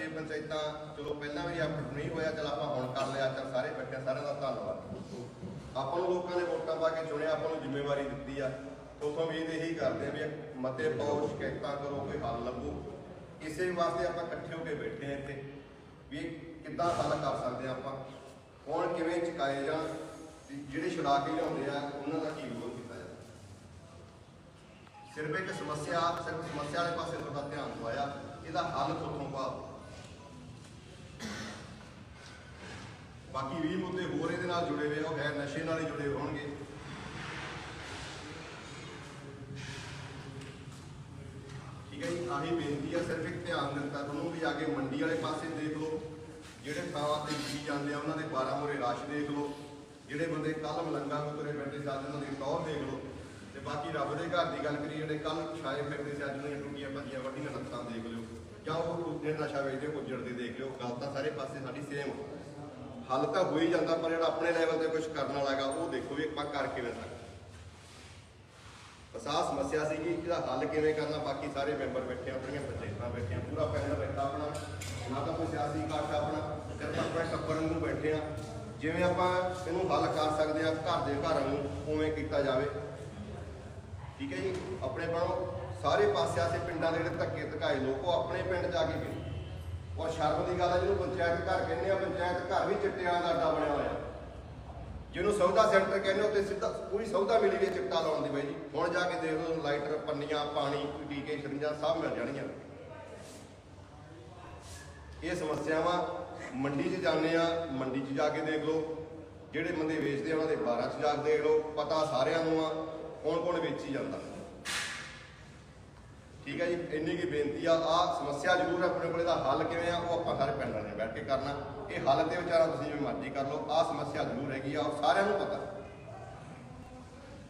6 ਪੰਚਾਇਤਾਂ ਚਲੋ ਪਹਿਲਾਂ ਵੀ ਐਫਰਟ ਨਹੀਂ ਹੋਇਆ, ਚਲ ਆਪਾਂ ਹੁਣ ਕਰ ਲਿਆ, ਚੱਲ ਸਾਰੇ ਇਕੱਠੇ ਸਾਰਿਆਂ ਦਾ ਧੰਨਵਾਦ। ਆਪਾਂ ਨੂੰ ਲੋਕਾਂ ਨੇ ਵੋਟਾਂ ਪਾ ਕੇ ਚੁਣਿਆ, ਆਪਾਂ ਨੂੰ ਜ਼ਿੰਮੇਵਾਰੀ ਦਿੱਤੀ ਆ। ਉਥੋਂ ਵੀ ਇਹੀ ਕਰਦੇ ਆ ਵੀ ਮਤੇ ਪਾਓ, ਸ਼ਿਕਾਇਤਾਂ ਕਰੋ, ਕੋਈ ਹੱਲ ਲੱਭੋ। ਇਸੇ ਵਾਸਤੇ ਆਪਾਂ ਇਕੱਠੇ ਹੋ ਕੇ ਬੈਠੇ ਆ ਇੱਥੇ, ਵੀ ਕਿੱਦਾਂ ਹੱਲ ਕਰ ਸਕਦੇ ਆ ਆਪਾਂ। ਕੌਣ ਕਿਵੇਂ ਚੁਕਾਏ ਜਾਣ ਜਿਹੜੇ ਛੁਡਾ ਕੇ ਲਿਆਉਂਦੇ ਆ, ਉਹਨਾਂ ਦਾ ਕੀ ਵਿਰੋਧ ਕੀਤਾ ਜਾ ਸਿਰਫ ਇੱਕ ਸਮੱਸਿਆ, ਸਿਰਫ ਸਮੱਸਿਆ ਵਾਲੇ ਪਾਸੇ ਤੁਹਾਡਾ ਧਿਆਨ ਦਵਾਇਆ, ਇਹਦਾ ਹੱਲ ਕਿੱਥੋਂ ਭਾਵ ਬਾਕੀ 20 ਮੁੱਦੇ ਹੋਰ ਇਹਦੇ ਨਾਲ ਜੁੜੇ ਹੋਏ ਆ, ਉਹ ਹੈ ਨਸ਼ੇ ਨਾਲ ਹੀ ਜੁੜੇ ਹੋਣਗੇ। ਠੀਕ ਹੈ ਜੀ ਆਹੀ ਬੇਨਤੀ ਆ ਸਿਰਫ ਇੱਕ ਧਿਆਨ ਦਿੱਤਾ ਤੁਹਾਨੂੰ ਵੀ ਆ ਕੇ ਮੰਡੀ ਵਾਲੇ ਪਾਸੇ ਦੇਖ ਲਓ। ਜਿਹੜੇ ਥਾਵਾਂ ਤੇ ਬੀਜੀ ਜਾਂਦੇ ਆ ਉਹਨਾਂ ਦੇ 12 ਮੋਰੇ ਰਸ਼ ਦੇਖ ਲਓ। ਜਿਹੜੇ ਬੰਦੇ ਕੱਲ ਮਲੰਗਾ ਨੂੰ ਤੁਰੇ ਬੈਠੇ ਸੀ ਅੱਜ ਉਹਨਾਂ ਦੀ ਟੌਰ ਦੇਖ ਲਓ। ਤੇ ਬਾਕੀ ਰੱਬ ਦੇ ਘਰ ਦੀ ਗੱਲ ਕਰੀਏ ਜਿਹੜੇ ਕੱਲ ਛਾਏ ਫਿਰਦੇ ਸੀ ਅੱਜ ਉਹਨਾਂ ਦੀਆਂ ਟੁੱਟੀਆਂ ਭੱਜੀਆਂ ਵੱਡੀਆਂ ਲੱਤਾਂ ਦੇਖ ਲਿਓ। ਜਾਂ ਉਹ ਜਿਹੜੇ ਨਸ਼ਾ ਵੇਚਦੇ ਉੱਜੜ ਦੇਖ ਲਿਓ। ਗੱਲ ਤਾਂ ਸਾਰੇ ਪਾਸੇ ਸਾਡੀ ਸੇਮ ਹੱਲ ਤਾਂ ਹੋ ਹੀ ਜਾਂਦਾ ਪਰ ਜਿਹੜਾ ਆਪਣੇ ਲੈਵਲ ਤੇ ਕੁਝ ਕਰਨ ਵਾਲਾ ਹੈਗਾ ਉਹ ਦੇਖੋ ਵੀ ਆਪਾਂ ਕਰ ਕਿਵੇਂ ਸਕਦੇ ਬਸ ਆਹ ਸਮੱਸਿਆ ਸੀ ਕਿ ਇਹਦਾ ਹੱਲ ਕਿਵੇਂ ਕਰਨਾ ਬਾਕੀ ਸਾਰੇ ਮੈਂਬਰ ਬੈਠੇ ਆ, ਆਪਣੀਆਂ ਪੰਚਾਇਤਾਂ ਬੈਠੀਆਂ ਪੂਰਾ ਪਿੰਡ ਬੈਠਾ ਆਪਣਾ। ਨਾ ਤਾਂ ਕੋਈ ਸਿਆਸੀ ਇਕੱਠ ਆਪਣਾ ਸਿਰਫ ਆਪਣੇ ਟੱਬਰ ਨੂੰ ਬੈਠੇ ਆ। ਜਿਵੇਂ ਆਪਾਂ ਇਹਨੂੰ ਹੱਲ ਕਰ ਸਕਦੇ ਆ ਘਰ ਦੇ ਘਰਾਂ ਨੂੰ ਉਵੇਂ ਕੀਤਾ ਜਾਵੇ। ਠੀਕ ਹੈ ਜੀ? ਆਪਣੇ ਬਣੋ। ਸਾਰੇ ਪਾਸੇ ਆਸੇ ਪਿੰਡਾਂ ਦੇ ਜਿਹੜੇ ਧੱਕੇ ਧਕਾਏ ਲੋਕ, ਉਹ ਆਪਣੇ ਪਿੰਡ ਜਾ ਕੇ ਵੀ ਔਰ ਸ਼ਰਮ ਦੀ ਗੱਲ ਹੈ, ਜਿਹਨੂੰ ਪੰਚਾਇਤ ਘਰ ਕਹਿੰਦੇ ਆ, ਪੰਚਾਇਤ ਘਰ ਵੀ ਚਿੱਟਿਆਂ ਦਾ ਅੱਡਾ ਬਣਿਆ ਹੋਇਆ। ਜਿਹਨੂੰ ਸੌਦਾ ਸੈਂਟਰ ਕਹਿੰਦੇ ਉੱਤੇ ਸਿੱਧਾ ਪੂਰੀ ਸੌਦਾ ਮਿਲੀ ਗਈ ਚਿੱਟਾ ਲਾਉਣ ਦੀ ਬਾਈ ਜੀ। ਹੁਣ ਜਾ ਕੇ ਦੇਖ ਲਓ, ਲਾਈਟਰ, ਪੰਨੀਆਂ, ਪਾਣੀ, ਟੀਕੇ ਸ਼ਰਿੰਜਾਂ ਸਭ ਮਿਲ ਜਾਣਗੀਆਂ। ਇਹ ਸਮੱਸਿਆਵਾਂ ਮੰਡੀ 'ਚ ਜਾਂਦੇ ਆ, ਮੰਡੀ 'ਚ ਜਾ ਕੇ ਦੇਖ ਲਓ। ਜਿਹੜੇ ਬੰਦੇ ਵੇਚਦੇ ਆ, ਉਹਨਾਂ ਦੇ 12 'ਚ ਜਾ ਕੇ ਦੇਖ ਲਓ। ਪਤਾ ਸਾਰਿਆਂ ਨੂੰ ਆ ਕੌਣ ਕੌਣ ਵੇਚੀ ਜਾਂਦਾ। ਠੀਕ ਹੈ ਜੀ, ਇੰਨੀ ਕੀ ਬੇਨਤੀ ਆ ਆ ਸਮੱਸਿਆ ਜ਼ਰੂਰ ਆਪਣੇ ਕੋਲੇ ਦਾ ਹੱਲ ਕਿਵੇਂ ਆ, ਉਹ ਆਪਾਂ ਸਾਰੇ ਪਿੰਡਾਂ ਨੇ ਬੈਠ ਕੇ ਕਰਨਾ। ਇਹ ਹੱਲ ਤੇ ਵਿਚਾਰਾ ਤੁਸੀਂ ਜਿਵੇਂ ਮਰਜ਼ੀ ਕਰ ਲਓ ਆ ਸਮੱਸਿਆ ਜ਼ਰੂਰ ਹੈਗੀ ਆ, ਉਹ ਸਾਰਿਆਂ ਨੂੰ ਪਤਾ।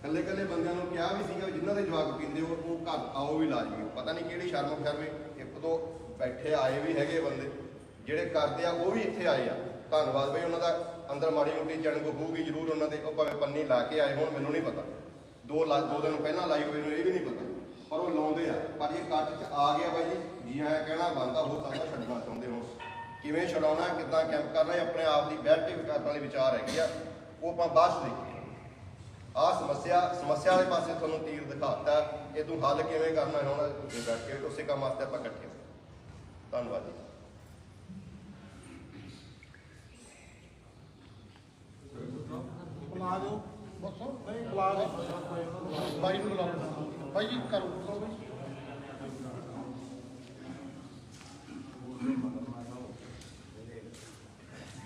ਕੱਲੇ ਕੱਲੇ ਬੰਦਿਆਂ ਨੂੰ ਕਿਹਾ ਵੀ ਸੀਗਾ ਵੀ ਜਿਨ੍ਹਾਂ ਦੇ ਜਵਾਕ ਪੀਂਦੇ ਹੋ, ਉਹ ਘਰ ਆਓ ਵੀ ਲਾਜ਼ਮੀ ਪਤਾ ਨਹੀਂ ਕਿਹੜੀ ਸ਼ਰਮ ਸ਼ਰਮੇ, ਇੱਕ ਦੋ ਬੈਠੇ ਆਏ ਵੀ ਹੈਗੇ ਬੰਦੇ, ਜਿਹੜੇ ਕਰਦੇ ਆ, ਉਹ ਵੀ ਇੱਥੇ ਆਏ ਆ। ਧੰਨਵਾਦ ਬਈ ਉਹਨਾਂ ਦਾ, ਅੰਦਰ ਮਾੜੀ ਮੋਟੀ ਜਣਗ ਹੋਊਗੀ ਜ਼ਰੂਰ ਉਹਨਾਂ ਦੇ, ਉਹ ਭਾਵੇਂ ਪੰਨੀ ਲਾ ਕੇ ਆਏ ਹੋਣ, ਮੈਨੂੰ ਨਹੀਂ ਪਤਾ। ਦੋ ਲਾ, ਦੋ ਦਿਨ ਪਹਿਲਾਂ ਲਾਈ ਹੋਏ ਨੂੰ ਇਹ ਵੀ ਨਹੀਂ ਪਤਾ। ਪਰ ਉਹ ਲਾਉਂਦੇ ਆ। ਪਰ ਇਹ ਕੱਟ ਚ ਆ ਗਿਆ ਬਾਈ ਜੀ। ਜੀ ਆਇਆ ਕਹਿਣਾ ਬੰਦਾ ਹੋ ਤਾਂ ਛੱਡਣਾ ਚਾਹੁੰਦੇ ਹੋ ਕਿਵੇਂ ਛਡਾਉਣਾ, ਕਿੱਦਾਂ ਕੈਂਪ ਕਰਨਾ, ਇਹ ਆਪਣੇ ਆਪ ਦੀ ਬੈਠ ਕੇ ਕਰਨ ਵਾਲੀ ਵਿਚਾਰ ਹੈਗੀ ਆ। ਉਹ ਆਪਾਂ ਬਾਅਦ ਚ ਦੇਖੀਏ। ਆ ਸਮੱਸਿਆ ਸਮੱਸਿਆ ਵਾਲੇ ਪਾਸੇ ਤੁਹਾਨੂੰ ਤੀਰ ਦਿਖਾਤਾ। ਇਹ ਤੂੰ ਹੱਲ ਕਿਵੇਂ ਕਰਨਾ ਹੈ ਹੁਣ? ਬੈਠ ਕੇ ਉਸੇ ਕੰਮ ਵਾਸਤੇ ਆਪਾਂ ਇਕੱਠੇ ਧੰਨਵਾਦ ਜੀ। ਬੁਲਾ ਦਿਓ। ਬਸੋ ਨਹੀਂ, ਬੁਲਾ ਦਿਓ। ਬਾਈ ਨੂੰ ਬੁਲਾ ਦਿਓ ਜੀ, ਕਰੋ। ਕਰੋ ਬਾਈ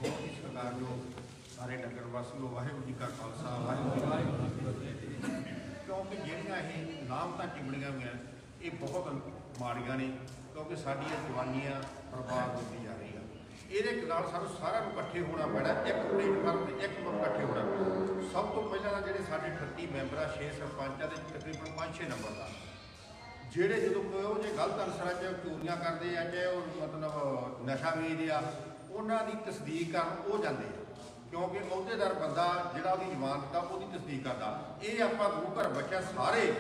ਬਹੁਤ ਸਰਕਾਰ ਨੂੰ ਸਾਰੇ ਨਗਰ ਵਾਸੀਓ ਵਾਹਿਗੁਰੂ ਜੀ ਕਾ ਖਾਲਸਾ, ਵਾਹਿਗੁਰੂ ਜੀ ਕੀ ਫਤਿਹ। ਕਿਉਂਕਿ ਜਿਹੜੀਆਂ ਇਹ ਨਾਮ ਤਾਂ ਚਿੰਬੜੀਆਂ ਹੋਈਆਂ, ਇਹ ਬਹੁਤ ਮਾੜੀਆਂ ਨੇ, ਕਿਉਂਕਿ ਸਾਡੀਆਂ ਜਵਾਨੀਆਂ ਬਰਬਾਦ ਹੁੰਦੀ ਇਹਦੇ ਨਾਲ ਸਾਨੂੰ ਸਾਰਿਆਂ ਨੂੰ ਇਕੱਠੇ ਹੋਣਾ ਪੈਣਾ, ਇੱਕ ਪਲੇਟਫਾਰਮ ਤੇ ਇੱਕ ਮੁੱਖ ਇਕੱਠੇ ਹੋਣਾ ਪੈਣਾ। ਸਭ ਤੋਂ ਪਹਿਲਾਂ ਤਾਂ ਜਿਹੜੇ ਸਾਡੇ 38 ਮੈਂਬਰ ਆ 6 ਸਰਪੰਚਾਂ ਦੇ ਤਕਰੀਬਨ 5-6 ਨੰਬਰ ਦਾ। ਜਿਹੜੇ ਜਦੋਂ ਕੋਈ ਉਹ ਜੇ ਗਲਤ ਅਨਸਰਾਂ 'ਚ ਚੋਰੀਆਂ ਕਰਦੇ ਆ, ਚਾਹੇ ਉਹ ਮਤਲਬ ਨਸ਼ਾ ਵੇਚਦੇ ਆ, ਉਹਨਾਂ ਦੀ ਤਸਦੀਕ ਕਰਨ ਉਹ ਜਾਂਦੇ ਆ। ਕਿਉਂਕਿ ਅਹੁਦੇਦਾਰ ਬੰਦਾ ਜਿਹੜਾ ਉਹਦੀ ਜ਼ਮਾਨਤ ਦਾ ਉਹਦੀ ਤਸਦੀਕ ਕਰਦਾ। ਇਹ ਆਪਾਂ ਗੁਰੂ ਘਰ ਬੱਚਾ ਸਾਰੇ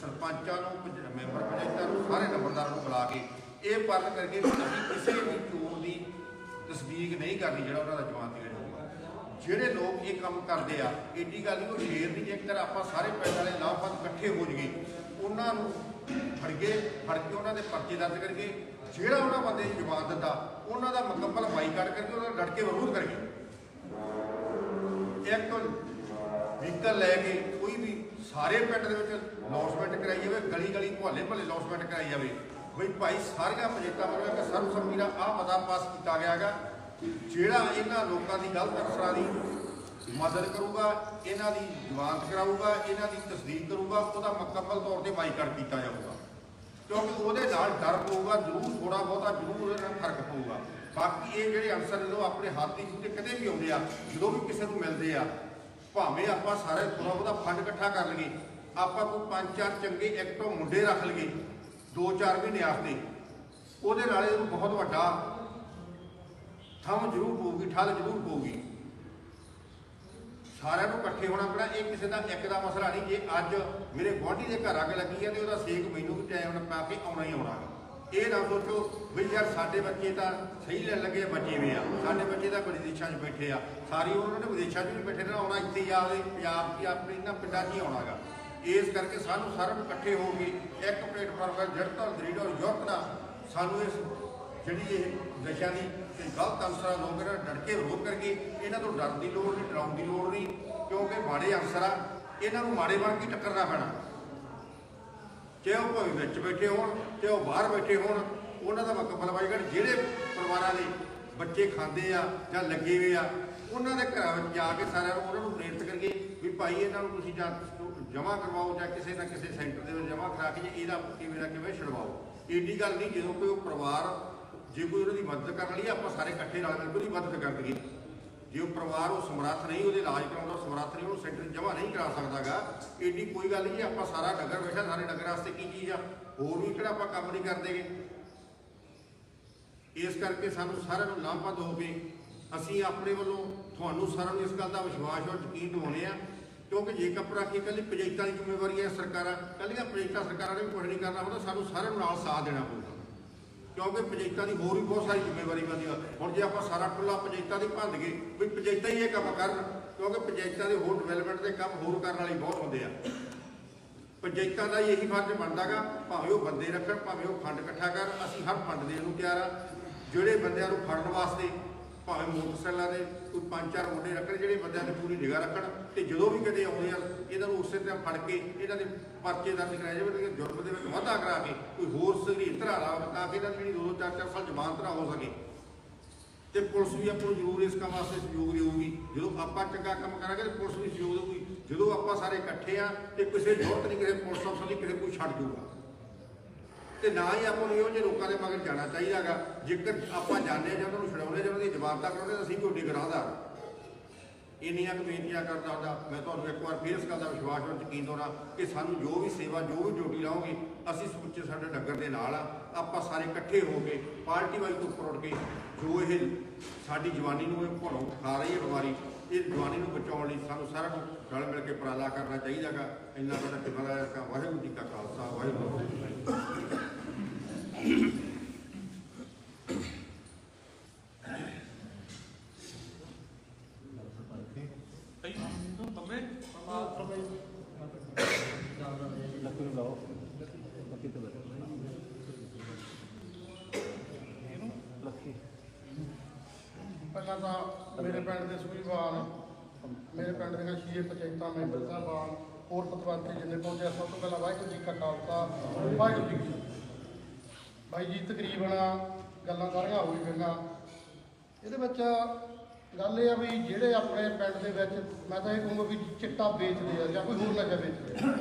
ਸਰਪੰਚਾਂ ਨੂੰ ਪੰਚ- ਮੈਂਬਰ ਪੰਚਾਇਤਾਂ ਨੂੰ, ਸਾਰੇ ਨੰਬਰਦਾਰਾਂ ਨੂੰ ਬੁਲਾ ਕੇ ਇਹ ਪਰਨ ਕਰਕੇ ਕਿਸੇ ਵੀ ਚੋਰ ਦੀ ਤਸਦੀਕ ਨਹੀਂ ਕਰਨੀ ਜਿਹੜਾ ਉਹਨਾਂ ਦਾ ਜ਼ਮਾਨਤ ਜਿਹੜਾ ਹੋਊਗਾ। ਜਿਹੜੇ ਲੋਕ ਇਹ ਕੰਮ ਕਰਦੇ ਆ, ਏਡੀ ਗੱਲ ਨਹੀਂ, ਉਹ ਸ਼ੇਰ ਦੀ ਜੇਕਰ ਆਪਾਂ ਸਾਰੇ ਪਿੰਡ ਵਾਲੇ ਲਾਭਪਾਤ ਇਕੱਠੇ ਹੋ ਜਾਈਏ, ਉਹਨਾਂ ਨੂੰ ਫੜ ਕੇ ਫੜ ਕੇ ਉਹਨਾਂ ਦੇ ਪਰਚੇ ਦਰਜ ਕਰਕੇ, ਜਿਹੜਾ ਉਹਨਾਂ ਬੰਦੇ ਦੀ ਜ਼ਮਾਨਤ ਦਿੱਤਾ, ਉਹਨਾਂ ਦਾ ਮੁਕੰਮਲ ਬਾਈਕਾਟ ਕਰਕੇ ਉਹਨਾਂ ਦਾ ਡਟ ਕੇ ਵਿਰੋਧ ਕਰੀਏ। ਇੱਕ ਵਹੀਕਲ ਲੈ ਕੇ ਕੋਈ ਵੀ ਸਾਰੇ ਪਿੰਡ ਦੇ ਵਿੱਚ ਲੌਸਮੈਂਟ ਕਰਾਈ ਜਾਵੇ ਗਲੀ ਗਲੀ ਮੁਹੱਲੇ ਮੁਹੱਲੇ ਲੌਸਮੈਂਟ ਕਰਾਈ ਜਾਵੇ ਬਈ ਭਾਈ ਸਾਰੀਆਂ ਪੰਚਾਇਤਾਂ ਵੱਲੋਂ ਇੱਕ ਸਰਬਸੰਮਤੀ ਦਾ ਆਹ ਮਤਾ ਪਾਸ ਕੀਤਾ ਗਿਆ ਹੈਗਾ ਜਿਹੜਾ ਇਹਨਾਂ ਲੋਕਾਂ ਦੀ ਗਲਤ ਅਫਸਰਾਂ ਦੀ ਮਦਦ ਕਰੂਗਾ, ਇਹਨਾਂ ਦੀ ਜ਼ਮਾਨਤ ਕਰਾਊਗਾ, ਇਹਨਾਂ ਦੀ ਤਸਦੀਕ ਕਰੂਗਾ, ਉਹਦਾ ਮੁਕੰਮਲ ਤੌਰ ਤੇ ਬਾਈਕਾਟ ਕੀਤਾ ਜਾਊਗਾ। ਕਿਉਂਕਿ ਉਹਦੇ ਨਾਲ ਡਰ ਪਊਗਾ, ਜ਼ਰੂਰ ਥੋੜਾ ਬਹੁਤਾ ਜ਼ਰੂਰ ਉਹਦੇ ਨਾਲ ਫ਼ਰਕ ਪਊਗਾ। ਬਾਕੀ ਇਹ ਜਿਹੜੇ ਅਨਸਰ ਜਦੋਂ ਆਪਣੇ ਹੱਥ ਦੀ ਚੀਜ਼ ਕਦੇ ਵੀ ਆਉਂਦੇ ਆ, ਜਦੋਂ ਵੀ ਕਿਸੇ ਨੂੰ ਮਿਲਦੇ ਆ, ਭਾਵੇਂ ਆਪਾਂ ਸਾਰੇ ਥੋੜਾ ਬਹੁਤਾ ਫੰਡ ਇਕੱਠਾ ਕਰ ਲਈਏ, ਆਪਾਂ ਕੋਈ ਪੰਜ ਚਾਰ ਚੰਗੇ ਐਕਟੋ ਮੁੰਡੇ ਰੱਖ ਲਈਏ ਦੋ ਚਾਰ ਮਹੀਨੇ ਵਾਸਤੇ ਉਹਦੇ ਨਾਲ ਇਹਨੂੰ ਬਹੁਤ ਵੱਡਾ ਥੰਮ ਜ਼ਰੂਰ ਪਊਗੀ, ਠੱਲ ਜ਼ਰੂਰ ਪਊਗੀ। ਸਾਰਿਆਂ ਨੂੰ ਇਕੱਠੇ ਹੋਣਾ ਪੈਣਾ, ਇਹ ਕਿਸੇ ਦਾ ਇੱਕ ਦਾ ਮਸਲਾ ਨਹੀਂ ਜੇ ਅੱਜ ਮੇਰੇ ਗੁਆਂਢੀ ਦੇ ਘਰ ਅੱਗ ਲੱਗੀ ਹੈ ਤੇ ਉਹਦਾ ਸੇਕ ਮੈਨੂੰ ਵੀ ਟਾਈਮ ਪਾ ਕੇ ਆਉਣਾ ਹੀ ਆਉਣਾ। ਹੈ ਇਹ ਨਾ ਸੋਚੋ ਵੀ ਯਾਰ ਸਾਡੇ ਬੱਚੇ ਤਾਂ ਸਹੀ ਲੈ ਲੱਗੇ ਬਚੇ ਵੀ ਆ। ਸਾਡੇ ਬੱਚੇ ਤਾਂ ਵਿਦੇਸ਼ਾਂ 'ਚ ਬੈਠੇ ਆ। ਸਾਰੀ ਉਹਨਾਂ ਨੇ ਵਿਦੇਸ਼ਾਂ 'ਚ ਵੀ ਬੈਠੇ ਨੇ ਆਉਣਾ ਇੱਥੇ ਹੀ ਆਵੇ ਪੰਜਾਬ 'ਚ ਆਪਣੇ ਇਹਨਾਂ ਪਿੰਡਾਂ 'ਚ ਹੀ ਆਉਣਾਗਾ ਇਸ ਕਰਕੇ ਸਾਨੂੰ ਸਾਰਿਆਂ ਨੂੰ ਇਕੱਠੇ ਹੋ ਕੇ ਇੱਕ ਪਲੇਟਫਾਰਮ 'ਤੇ ਜੜਤਾ ਦ੍ਰਿੜ ਔਰ ਯੁਕਤ ਨਾਲ ਸਾਨੂੰ ਇਸ ਜਿਹੜੀ ਇਹ ਨਸ਼ਿਆਂ ਦੀ ਤੇ ਗਲਤ ਅਨਸਰਾਂ ਲੋਕ ਇਹਨਾਂ ਡਟ ਕੇ ਵਿਰੋਧ ਕਰਕੇ ਇਹਨਾਂ ਤੋਂ ਡਰਨ ਦੀ ਲੋੜ ਨਹੀਂ, ਡਰਾਉਣ ਦੀ ਲੋੜ ਨਹੀਂ, ਕਿਉਂਕਿ ਮਾੜੇ ਅਨਸਰ ਆ ਇਹਨਾਂ ਨੂੰ ਮਾੜੇ ਬਣ ਕੇ ਟੱਕਰਨਾ ਪੈਣਾ। ਚਾਹੇ ਉਹ ਭਾਵੇਂ ਵਿੱਚ ਬੈਠੇ ਹੋਣ ਚਾਹੇ ਉਹ ਬਾਹਰ ਬੈਠੇ ਹੋਣ, ਉਹਨਾਂ ਦਾ ਮੁਕੱਬਲ ਬਾਈਗੜ ਜਿਹੜੇ ਪਰਿਵਾਰਾਂ ਦੇ ਬੱਚੇ ਖਾਂਦੇ ਆ ਜਾਂ ਲੱਗੇ ਹੋਏ ਆ, ਉਹਨਾਂ ਦੇ ਘਰਾਂ ਵਿੱਚ ਜਾ ਕੇ ਸਾਰਿਆਂ ਨੂੰ ਉਹਨਾਂ ਨੂੰ ਪ੍ਰੇਰਿਤ ਕਰਕੇ ਵੀ ਭਾਈ ਇਹਨਾਂ ਨੂੰ ਤੁਸੀਂ ਜਾਂ ਜਮ੍ਹਾਂ ਕਰਵਾਓ ਜਾਂ ਕਿਸੇ ਨਾ ਕਿਸੇ ਸੈਂਟਰ ਦੇ ਵਿੱਚ ਜਮ੍ਹਾਂ ਕਰਾ ਕੇ ਜੇ ਇਹਦਾ ਕਿਵੇਂ ਨਾ ਕਿਵੇਂ ਛੁਡਵਾਓ। ਏਡੀ ਗੱਲ ਨਹੀਂ, ਜਦੋਂ ਕੋਈ ਉਹ ਪਰਿਵਾਰ, ਜੇ ਕੋਈ ਉਹਨਾਂ ਦੀ ਮਦਦ ਕਰਨ ਲਈ ਆਪਾਂ ਸਾਰੇ ਇਕੱਠੇ ਨਾਲ ਮਿਲ ਕੇ ਉਹਦੀ ਮਦਦ ਕਰ ਦਈਏ ਜੇ ਉਹ ਪਰਿਵਾਰ ਉਹ ਸਮਰੱਥ ਨਹੀਂ, ਉਹਦੇ ਇਲਾਜ ਕਰਾਉਣ ਦਾ ਸਮਰੱਥ ਨਹੀਂ, ਉਹਨੂੰ ਸੈਂਟਰ ਜਮ੍ਹਾਂ ਨਹੀਂ ਕਰਾ ਸਕਦਾਗਾ, ਏਡੀ ਕੋਈ ਗੱਲ ਨਹੀਂ ਜੀ ਆਪਾਂ ਸਾਰਾ ਨਗਰ ਬੈਠਾ ਸਾਰੇ ਨਗਰ ਵਾਸਤੇ ਕੀ ਚੀਜ਼ ਆ? ਹੋਰ ਵੀ ਕਿਹੜਾ ਆਪਾਂ ਕੰਮ ਨਹੀਂ ਕਰਦੇਗੇ ਇਸ ਕਰਕੇ ਸਾਨੂੰ ਸਾਰਿਆਂ ਨੂੰ ਲਾਭਪਾਤ ਹੋ ਅਸੀਂ ਆਪਣੇ ਵੱਲੋਂ ਤੁਹਾਨੂੰ ਸਾਰਿਆਂ ਨੂੰ ਇਸ ਗੱਲ ਦਾ ਵਿਸ਼ਵਾਸ ਔਰ ਯਕੀਨ ਦਿਵਾਉਂਦੇ ਆ ਕਿਉਂਕਿ ਜੇ ਕੱਪੜਾ ਕੀ ਕੱਲੀ ਪੰਚਾਇਤਾਂ ਦੀ ਜ਼ਿੰਮੇਵਾਰੀ ਹੈ ਸਰਕਾਰਾਂ, ਕੱਲੀਆਂ ਪੰਚਾਇਤਾਂ ਸਰਕਾਰਾਂ ਨੇ ਵੀ ਕੁਝ ਨਹੀਂ ਕਰਨਾ ਹੁੰਦਾ ਸਾਨੂੰ ਸਾਰਿਆਂ ਨੂੰ ਨਾਲ ਸਾਥ ਦੇਣਾ ਪਊਗਾ। ਕਿਉਂਕਿ ਪੰਚਾਇਤਾਂ ਦੀ ਹੋਰ ਵੀ ਬਹੁਤ ਸਾਰੀ ਜ਼ਿੰਮੇਵਾਰੀ ਬਣਦੀ ਆ। ਹੁਣ ਜੇ ਆਪਾਂ ਸਾਰਾ ਟੁੱਲਾ ਪੰਚਾਇਤਾਂ ਦੀ ਭੰਨ ਗਏ ਵੀ ਪੰਚਾਇਤਾਂ ਹੀ ਇਹ ਕੰਮ ਕਰਨ, ਕਿਉਂਕਿ ਪੰਚਾਇਤਾਂ ਦੇ ਹੋਰ ਡਿਵੈਲਪਮੈਂਟ ਦੇ ਕੰਮ ਹੋਰ ਕਰਨ ਵਾਲੇ ਬਹੁਤ ਹੁੰਦੇ ਆ। ਪੰਚਾਇਤਾਂ ਦਾ ਹੀ ਇਹੀ ਫਰਜ਼ ਬਣਦਾਗਾ ਭਾਵੇਂ ਉਹ ਬੰਦੇ ਰੱਖਣ, ਭਾਵੇਂ ਉਹ ਫੰਡ ਇਕੱਠਾ ਕਰਨ, ਅਸੀਂ ਹਰ ਫੰਡ ਦੇਣ ਨੂੰ ਤਿਆਰ ਆ। ਜਿਹੜੇ ਬੰਦਿਆਂ ਨੂੰ ਫੜਨ ਵਾਸਤੇ ਭਾਵੇਂ ਮੋਟਰਸਾਈਕਲਾਂ ਦੇ ਕੋਈ ਪੰਜ ਚਾਰ ਮੁੰਡੇ ਰੱਖਣ, ਜਿਹੜੇ ਬੰਦਿਆਂ ਤੇ ਪੂਰੀ ਨਿਗਾਹ ਰੱਖਣ ਤੇ ਜਦੋਂ ਵੀ ਕਦੇ ਆਉਂਦੇ ਆ, ਇਹਨਾਂ ਨੂੰ ਉਸੇ ਤਰ੍ਹਾਂ ਫੜ ਕੇ ਇਹਨਾਂ ਦੇ ਪਰਚੇ ਦਰਜ ਕਰਾਏ ਜਾਵੇ ਤੇ ਜੁਰਮ ਦੇ ਵਿੱਚ ਵਾਧਾ ਕਰਾ ਕੇ ਕੋਈ ਹੋਰ ਸਰੀਰ ਧਾਰਾ ਤਾਂ ਕਿ ਇਹਨਾਂ ਦੀ ਜਿਹੜੀ ਦੋ ਦੋ ਚਾਰ ਚਾਰ ਸਾਲ ਜ਼ਮਾਨਤ ਨਾ ਹੋ ਸਕੇ। ਤੇ ਪੁਲਿਸ ਵੀ ਆਪਾਂ ਨੂੰ ਜ਼ਰੂਰ ਇਸ ਕੰਮ ਵਾਸਤੇ ਸਹਿਯੋਗ ਦੇਊਗੀ। ਜਦੋਂ ਆਪਾਂ ਚੰਗਾ ਕੰਮ ਕਰਾਂਗੇ ਤੇ ਪੁਲਿਸ ਵੀ ਸਹਿਯੋਗ ਦੇਊਗੀ। ਜਦੋਂ ਆਪਾਂ ਸਾਰੇ ਇਕੱਠੇ ਆ ਤੇ ਕਿਸੇ ਜ਼ਰੂਰਤ ਨਹੀਂ, ਕਿਸੇ ਪੁਲਿਸ ਅਫਸਰ ਨਹੀਂ ਕਿਸੇ ਕੋਈ ਛੱਡ ਜੂਗਾ। ਤੇ ਨਾ ਹੀ ਆਪਾਂ ਨੂੰ ਇਹੋ ਜਿਹੇ ਲੋਕਾਂ ਦੇ ਮਗਰ ਜਾਣਾ ਚਾਹੀਦਾਗਾ। ਜੇਕਰ ਆਪਾਂ ਜਾਣਦੇ ਜਾਂ ਉਹਨਾਂ ਨੂੰ ਛਡਾਉਣੇ ਜਾਂ ਉਹਨਾਂ ਦੀ ਜਵਾਬਤਾ ਕਰਾਉਂਦੇ ਤਾਂ ਅਸੀਂ ਕੋਈ ਓਡੀ ਇੰਨੀਆਂ ਕੁ ਬੇਨਤੀਆਂ ਕਰਦਾ ਹੁੰਦਾ। ਮੈਂ ਤੁਹਾਨੂੰ ਇੱਕ ਵਾਰ ਫਿਰ ਇਸ ਗੱਲ ਦਾ ਵਿਸ਼ਵਾਸ ਔਰ ਯਕੀਨ ਦਿਵਾਉਣਾ ਕਿ ਸਾਨੂੰ ਜੋ ਵੀ ਸੇਵਾ, ਜੋ ਵੀ ਡਿਊਟੀ ਲਾਓਗੇ, ਅਸੀਂ ਸਮੁੱਚੇ ਸਾਡੇ ਨਗਰ ਦੇ ਨਾਲ ਆ। ਆਪਾਂ ਸਾਰੇ ਇਕੱਠੇ ਹੋ ਕੇ, ਪਾਰਟੀ ਵਾਈਜ਼ ਉੱਪਰ ਉੱਠ ਕੇ ਜੋ ਇਹ ਸਾਡੀ ਜਵਾਨੀ ਨੂੰ ਇਹ ਭਣੋਂ ਖਾ ਰਹੀ ਹੈ ਬਿਮਾਰੀ, ਇਹ ਜਵਾਨੀ ਨੂੰ ਬਚਾਉਣ ਲਈ ਸਾਨੂੰ ਸਾਰਿਆਂ ਨੂੰ ਰਲ ਮਿਲ ਕੇ ਉਪਰਾਲਾ ਕਰਨਾ ਚਾਹੀਦਾਗਾ। ਇੰਨਾ ਬੜਾ ਕਿਰਪਾ ਹੈ, ਵਾਹਿਗੁਰੂ ਜੀ ਕਾ ਖਾਲਸਾ, ਵਾਹਿਗੁਰੂ ਜੀ ਪਹਿਲਾਂ ਤਾਂ ਮੇਰੇ ਪਿੰਡ ਦੇ ਸੂਝਵਾਨ ਮੇਰੇ ਪਿੰਡ ਦੀਆਂ ਛੇ ਪੰਚਾਇਤਾਂ ਮੈਂਬਰ ਸਾਹਿਬਾਨ ਹੋਰ ਪਤਵੰਤੇ ਜਿੰਨੇ ਪਹੁੰਚੇ ਆ, ਸਭ ਤੋਂ ਪਹਿਲਾਂ ਵਾਹਿਗੁਰੂ ਜੀ ਕਾ ਖਾਲਸਾ ਵਾਹਿਗੁਰੂ ਜੀ ਕੀ ਬਾਈ ਜੀ, ਤਕਰੀਬਨ ਗੱਲਾਂ ਸਾਰੀਆਂ ਹੋ ਹੀ ਗਈਆਂ। ਇਹਦੇ ਵਿੱਚ ਗੱਲ ਇਹ ਆ ਵੀ ਜਿਹੜੇ ਆਪਣੇ ਪਿੰਡ ਦੇ ਵਿੱਚ, ਮੈਂ ਤਾਂ ਇਹ ਕਹੂੰਗਾ ਵੀ ਚਿੱਟਾ ਵੇਚਦੇ ਆ ਜਾਂ ਕੋਈ ਹੋਰ ਨਸ਼ਾ ਵੇਚਦੇ ਆ।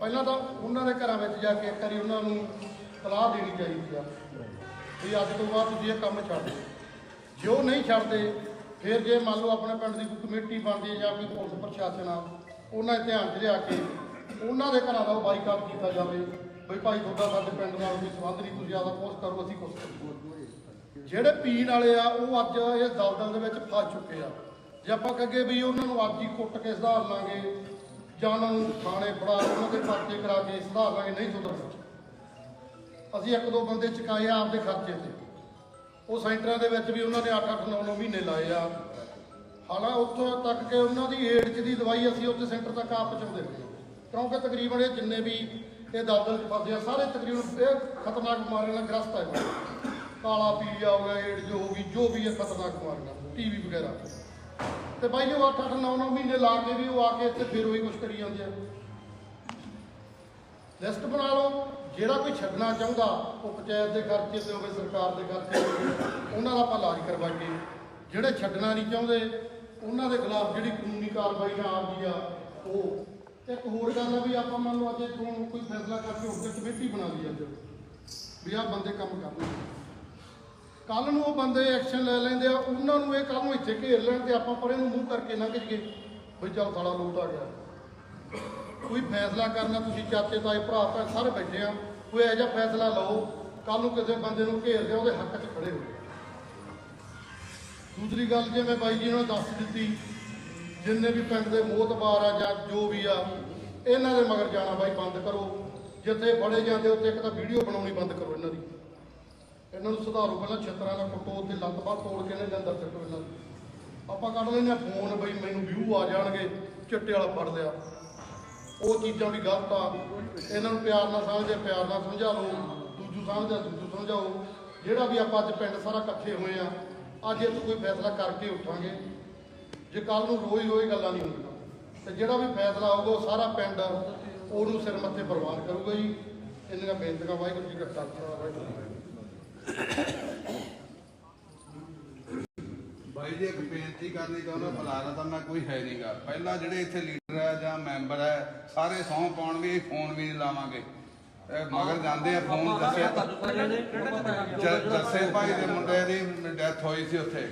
ਪਹਿਲਾਂ ਤਾਂ ਉਹਨਾਂ ਦੇ ਘਰਾਂ ਵਿੱਚ ਜਾ ਕੇ ਇੱਕ ਵਾਰੀ ਉਹਨਾਂ ਨੂੰ ਸਲਾਹ ਦੇਣੀ ਚਾਹੀਦੀ ਆ ਵੀ ਅੱਜ ਤੋਂ ਬਾਅਦ ਤੁਸੀਂ ਇਹ ਕੰਮ ਛੱਡ ਦਿਓ। ਜੇ ਉਹ ਨਹੀਂ ਛੱਡਦੇ, ਫਿਰ ਜੇ ਮੰਨ ਲਓ ਆਪਣੇ ਪਿੰਡ ਦੀ ਕੋਈ ਕਮੇਟੀ ਬਣਦੀ ਹੈ ਜਾਂ ਕੋਈ ਪੁਲਿਸ ਪ੍ਰਸ਼ਾਸਨ ਆ, ਉਹਨਾਂ ਦੇ ਧਿਆਨ 'ਚ ਲਿਆ ਕੇ ਉਹਨਾਂ ਦੇ ਘਰਾਂ ਦਾ ਬਾਈਕਾਟ ਕੀਤਾ ਜਾਵੇ। ਬਈ ਭਾਈ ਤੁਹਾਡਾ ਸਾਡੇ ਪਿੰਡ ਨਾਲ ਕੋਈ ਸੰਬੰਧ ਨਹੀਂ, ਤੁਸੀਂ ਜ਼ਿਆਦਾ ਕੁਛ ਕਰੋ, ਅਸੀਂ ਕੁਛ ਕਰਾਂਗੇ ਜਿਹੜੇ ਪੀਣ ਵਾਲੇ ਆ, ਉਹ ਅੱਜ ਇਹ ਦਲਦਲ ਦੇ ਵਿੱਚ ਫਸ ਚੁੱਕੇ ਆ। ਜੇ ਆਪਾਂ ਕਹਗੇ ਵੀ ਉਹਨਾਂ ਨੂੰ ਅੱਜ ਹੀ ਕੁੱਟ ਕੇ ਸੁਧਾਰ ਲਾਂਗੇ, ਜਾਂ ਉਹਨਾਂ ਨੂੰ ਥਾਣੇ ਫੜਾ ਕੇ ਉਹਨਾਂ ਦੇ ਪਰਚੇ ਕਰਾ ਕੇ ਸੁਧਾਰ ਲਾਂਗੇ, ਨਹੀਂ ਸੁਧਰਦੇ ਅਸੀਂ ਇੱਕ ਦੋ ਬੰਦੇ ਚੁਕਾਏ ਆਪਦੇ ਖਰਚੇ ਤੇ। ਉਹ ਸੈਂਟਰਾਂ ਦੇ ਵਿੱਚ ਵੀ ਉਹਨਾਂ ਨੇ 8-8 9-9 ਮਹੀਨੇ ਲਾਏ ਆ। ਹਾਲਾਂ ਉੱਥੋਂ ਤੱਕ ਕਿ ਉਹਨਾਂ ਦੀ ਏਡਜ਼ ਦੀ ਦਵਾਈ ਅਸੀਂ ਉੱਥੇ ਸੈਂਟਰ ਤੱਕ ਆਪ ਪਹੁੰਚਾਉਂਦੇ ਕਿਉਂਕਿ ਤਕਰੀਬਨ ਇਹ ਜਿੰਨੇ ਵੀ ਇਹ ਦਲਦਲ ਚ ਫਸਦੇ ਆ, ਸਾਰੇ ਤਕਰੀਬਨ ਇਹ ਖਤਰਨਾਕ ਬਿਮਾਰੀਆਂ ਨਾਲ ਗ੍ਰਸਤ ਹੈ ਕਾਲਾ ਪੀਲੀਆ ਹੋ ਗਿਆ, ਏਡਜ਼ ਹੋ ਗਈ, ਜੋ ਵੀ ਇਹ ਖਤਰਨਾਕ ਬਿਮਾਰੀਆਂ ਟੀਵੀ ਵਗੈਰਾ। ਤੇ ਬਾਈ ਉਹ 8-8 9-9 ਮਹੀਨੇ ਲਾ ਕੇ ਵੀ ਉਹ ਆ ਕੇ ਇੱਥੇ ਫਿਰ ਉਹੀ ਕੁਛ ਕਰੀ ਜਾਂਦੇ ਆ। ਲਿਸਟ ਬਣਾ ਲਓ, ਜਿਹੜਾ ਕੋਈ ਛੱਡਣਾ ਚਾਹੁੰਦਾ, ਉਹ ਪੰਚਾਇਤ ਦੇ ਖਰਚੇ ਤੇ ਹੋਵੇ, ਸਰਕਾਰ ਦੇ ਖਰਚੇ ਹੋਵੇ, ਉਹਨਾਂ ਦਾ ਆਪਾਂ ਇਲਾਜ ਕਰਵਾਈਏ ਜਿਹੜੇ ਛੱਡਣਾ ਨਹੀਂ ਚਾਹੁੰਦੇ, ਉਹਨਾਂ ਦੇ ਖਿਲਾਫ ਜਿਹੜੀ ਕਾਨੂੰਨੀ ਕਾਰਵਾਈ ਨਾ ਆਉਂਦੀ ਆ, ਉਹ ਇੱਕ ਹੋਰ ਗੱਲ ਆ ਵੀ ਆਪਾਂ ਮੰਨ ਲਓ ਅੱਜ ਇੱਥੋਂ ਕੋਈ ਫੈਸਲਾ ਕਰਕੇ ਉੱਥੇ ਕਮੇਟੀ ਬਣਾ ਲਈ ਅੱਜ। ਵੀ ਆਹ ਬੰਦੇ ਕੰਮ ਕਰਨੇ ਕੱਲ ਨੂੰ ਉਹ ਬੰਦੇ ਐਕਸ਼ਨ ਲੈ ਲੈਂਦੇ ਆ ਉਹਨਾਂ ਨੂੰ ਇਹ ਕੱਲ ਨੂੰ ਇੱਥੇ ਘੇਰ ਲੈਣ ਤੇ ਆਪਾਂ ਪਰੇ ਨੂੰ ਮੂੰਹ ਕਰਕੇ ਲੰਘ ਜੀਏ ਵੀ ਚੱਲ ਸਾਲਾ ਲੋਟ ਆ ਗਿਆ। ਕੋਈ ਫੈਸਲਾ ਕਰਨਾ ਤੁਸੀਂ ਚਾਚੇ ਤਾਏ ਭਰਾ ਭੈਣ ਸਾਰੇ ਬੈਠੇ ਆ। ਕੋਈ ਇਹੋ ਜਿਹਾ ਫੈਸਲਾ ਲਓ ਕੱਲ ਨੂੰ ਕਿਸੇ ਬੰਦੇ ਨੂੰ ਘੇਰ ਆ, ਉਹਦੇ ਹੱਕ 'ਚ ਖੜੇ ਹੋ ਦੂਸਰੀ ਗੱਲ ਜਿਵੇਂ ਬਾਈ ਜੀ ਨੇ ਦੱਸ ਦਿੱਤੀ ਜਿੰਨੇ ਵੀ ਪਿੰਡ ਦੇ ਮੋਹਤਬਾਰ ਆ ਜਾਂ ਜੋ ਵੀ ਆ, ਇਹਨਾਂ ਦੇ ਮਗਰ ਜਾਣਾ ਬਾਈ, ਬੰਦ ਕਰੋ। ਜਿੱਥੇ ਫੜੇ ਜਾਂਦੇ, ਉੱਥੇ ਇੱਕ ਤਾਂ ਵੀਡੀਓ ਬਣਾਉਣੀ ਬੰਦ ਕਰੋ ਇਹਨਾਂ ਦੀ। ਇਹਨਾਂ ਨੂੰ ਸੁਧਾਰੋ, ਪਹਿਲਾਂ ਛਿੱਤਰਾਂ ਨਾਲ ਕੁੱਟੋ ਤੇ ਲੱਤ ਬਾਹ ਤੋੜ ਕੇ ਇਹਨਾਂ ਦੇ ਅੰਦਰ ਸਿੱਟੋ ਇਹਨਾਂ ਨੂੰ। ਆਪਾਂ ਕੱਢ ਲੈਂਦੇ ਹਾਂ ਫੋਨ, ਬਈ ਮੈਨੂੰ ਵਿਊ ਆ ਜਾਣਗੇ, ਚਿੱਟੇ ਵਾਲਾ ਫੜ ਲਿਆ। ਉਹ ਚੀਜ਼ਾਂ ਵੀ ਗਲਤ ਆ। ਇਹਨਾਂ ਨੂੰ ਪਿਆਰ ਨਾਲ ਸਮਝਦੇ, ਪਿਆਰ ਨਾਲ ਸਮਝਾ ਲਓ। ਦੂਜੂ ਸਮਝਦਾ, ਦੂਜੂ ਸਮਝਾਓ। ਜਿਹੜਾ ਵੀ ਆਪਾਂ ਅੱਜ ਪਿੰਡ ਸਾਰਾ ਇਕੱਠੇ ਹੋਏ ਆ, ਅੱਜ ਇਹ ਤੋਂ ਕੋਈ ਫੈਸਲਾ ਕਰਕੇ ਉੱਠਾਂਗੇ। ਜੇ ਕੱਲ ਨੂੰ ਰੋਜ਼ ਰੋਜ਼ ਗੱਲਾਂ ਨਹੀਂ ਹੁੰਦੀਆਂ ਤੇ ਜਿਹੜਾ ਵੀ ਫੈਸਲਾ ਆਊਗਾ ਉਹ ਸਾਰਾ ਪਿੰਡ ਉਹਨੂੰ ਸਿਰ ਮੱਥੇ ਪ੍ਰਵਾਨ ਕਰੂਗਾ ਜੀ। ਇੰਨੀਆਂ ਬੇਨਤੀਆਂ ਵਾਹਿਗੁਰੂ ਜੀ ਕਾ ਖਾਲਸਾ ਵਾਹਿਗੁਰੂ। ਬਾਈ ਜੀ ਇੱਕ ਬੇਨਤੀ ਕਰਨੀ ਚਾਹੁੰਦਾ ਬੁਲਾਣਾ ਤਾਂ ਮੈਂ ਕੋਈ ਹੈ ਨਹੀਂਗਾ। ਪਹਿਲਾਂ ਜਿਹੜੇ ਇੱਥੇ ਲੀਡਰ ਹੈ ਜਾਂ ਮੈਂਬਰ ਹੈ ਸਾਰੇ ਸਹੁੰ ਪਾਉਣਗੇ ਫੋਨ ਵੀ ਨਹੀਂ ਲਾਵਾਂਗੇ ਮਗਰ ਜਾਂਦੇ ਆ ਫੋਨ ਦੱਸੇ। ਜ- ਜੱਸੇ ਭਾਈ ਦੇ ਮੁੰਡੇ ਦੀ ਡੈਥ ਹੋਈ ਸੀ ਉੱਥੇ।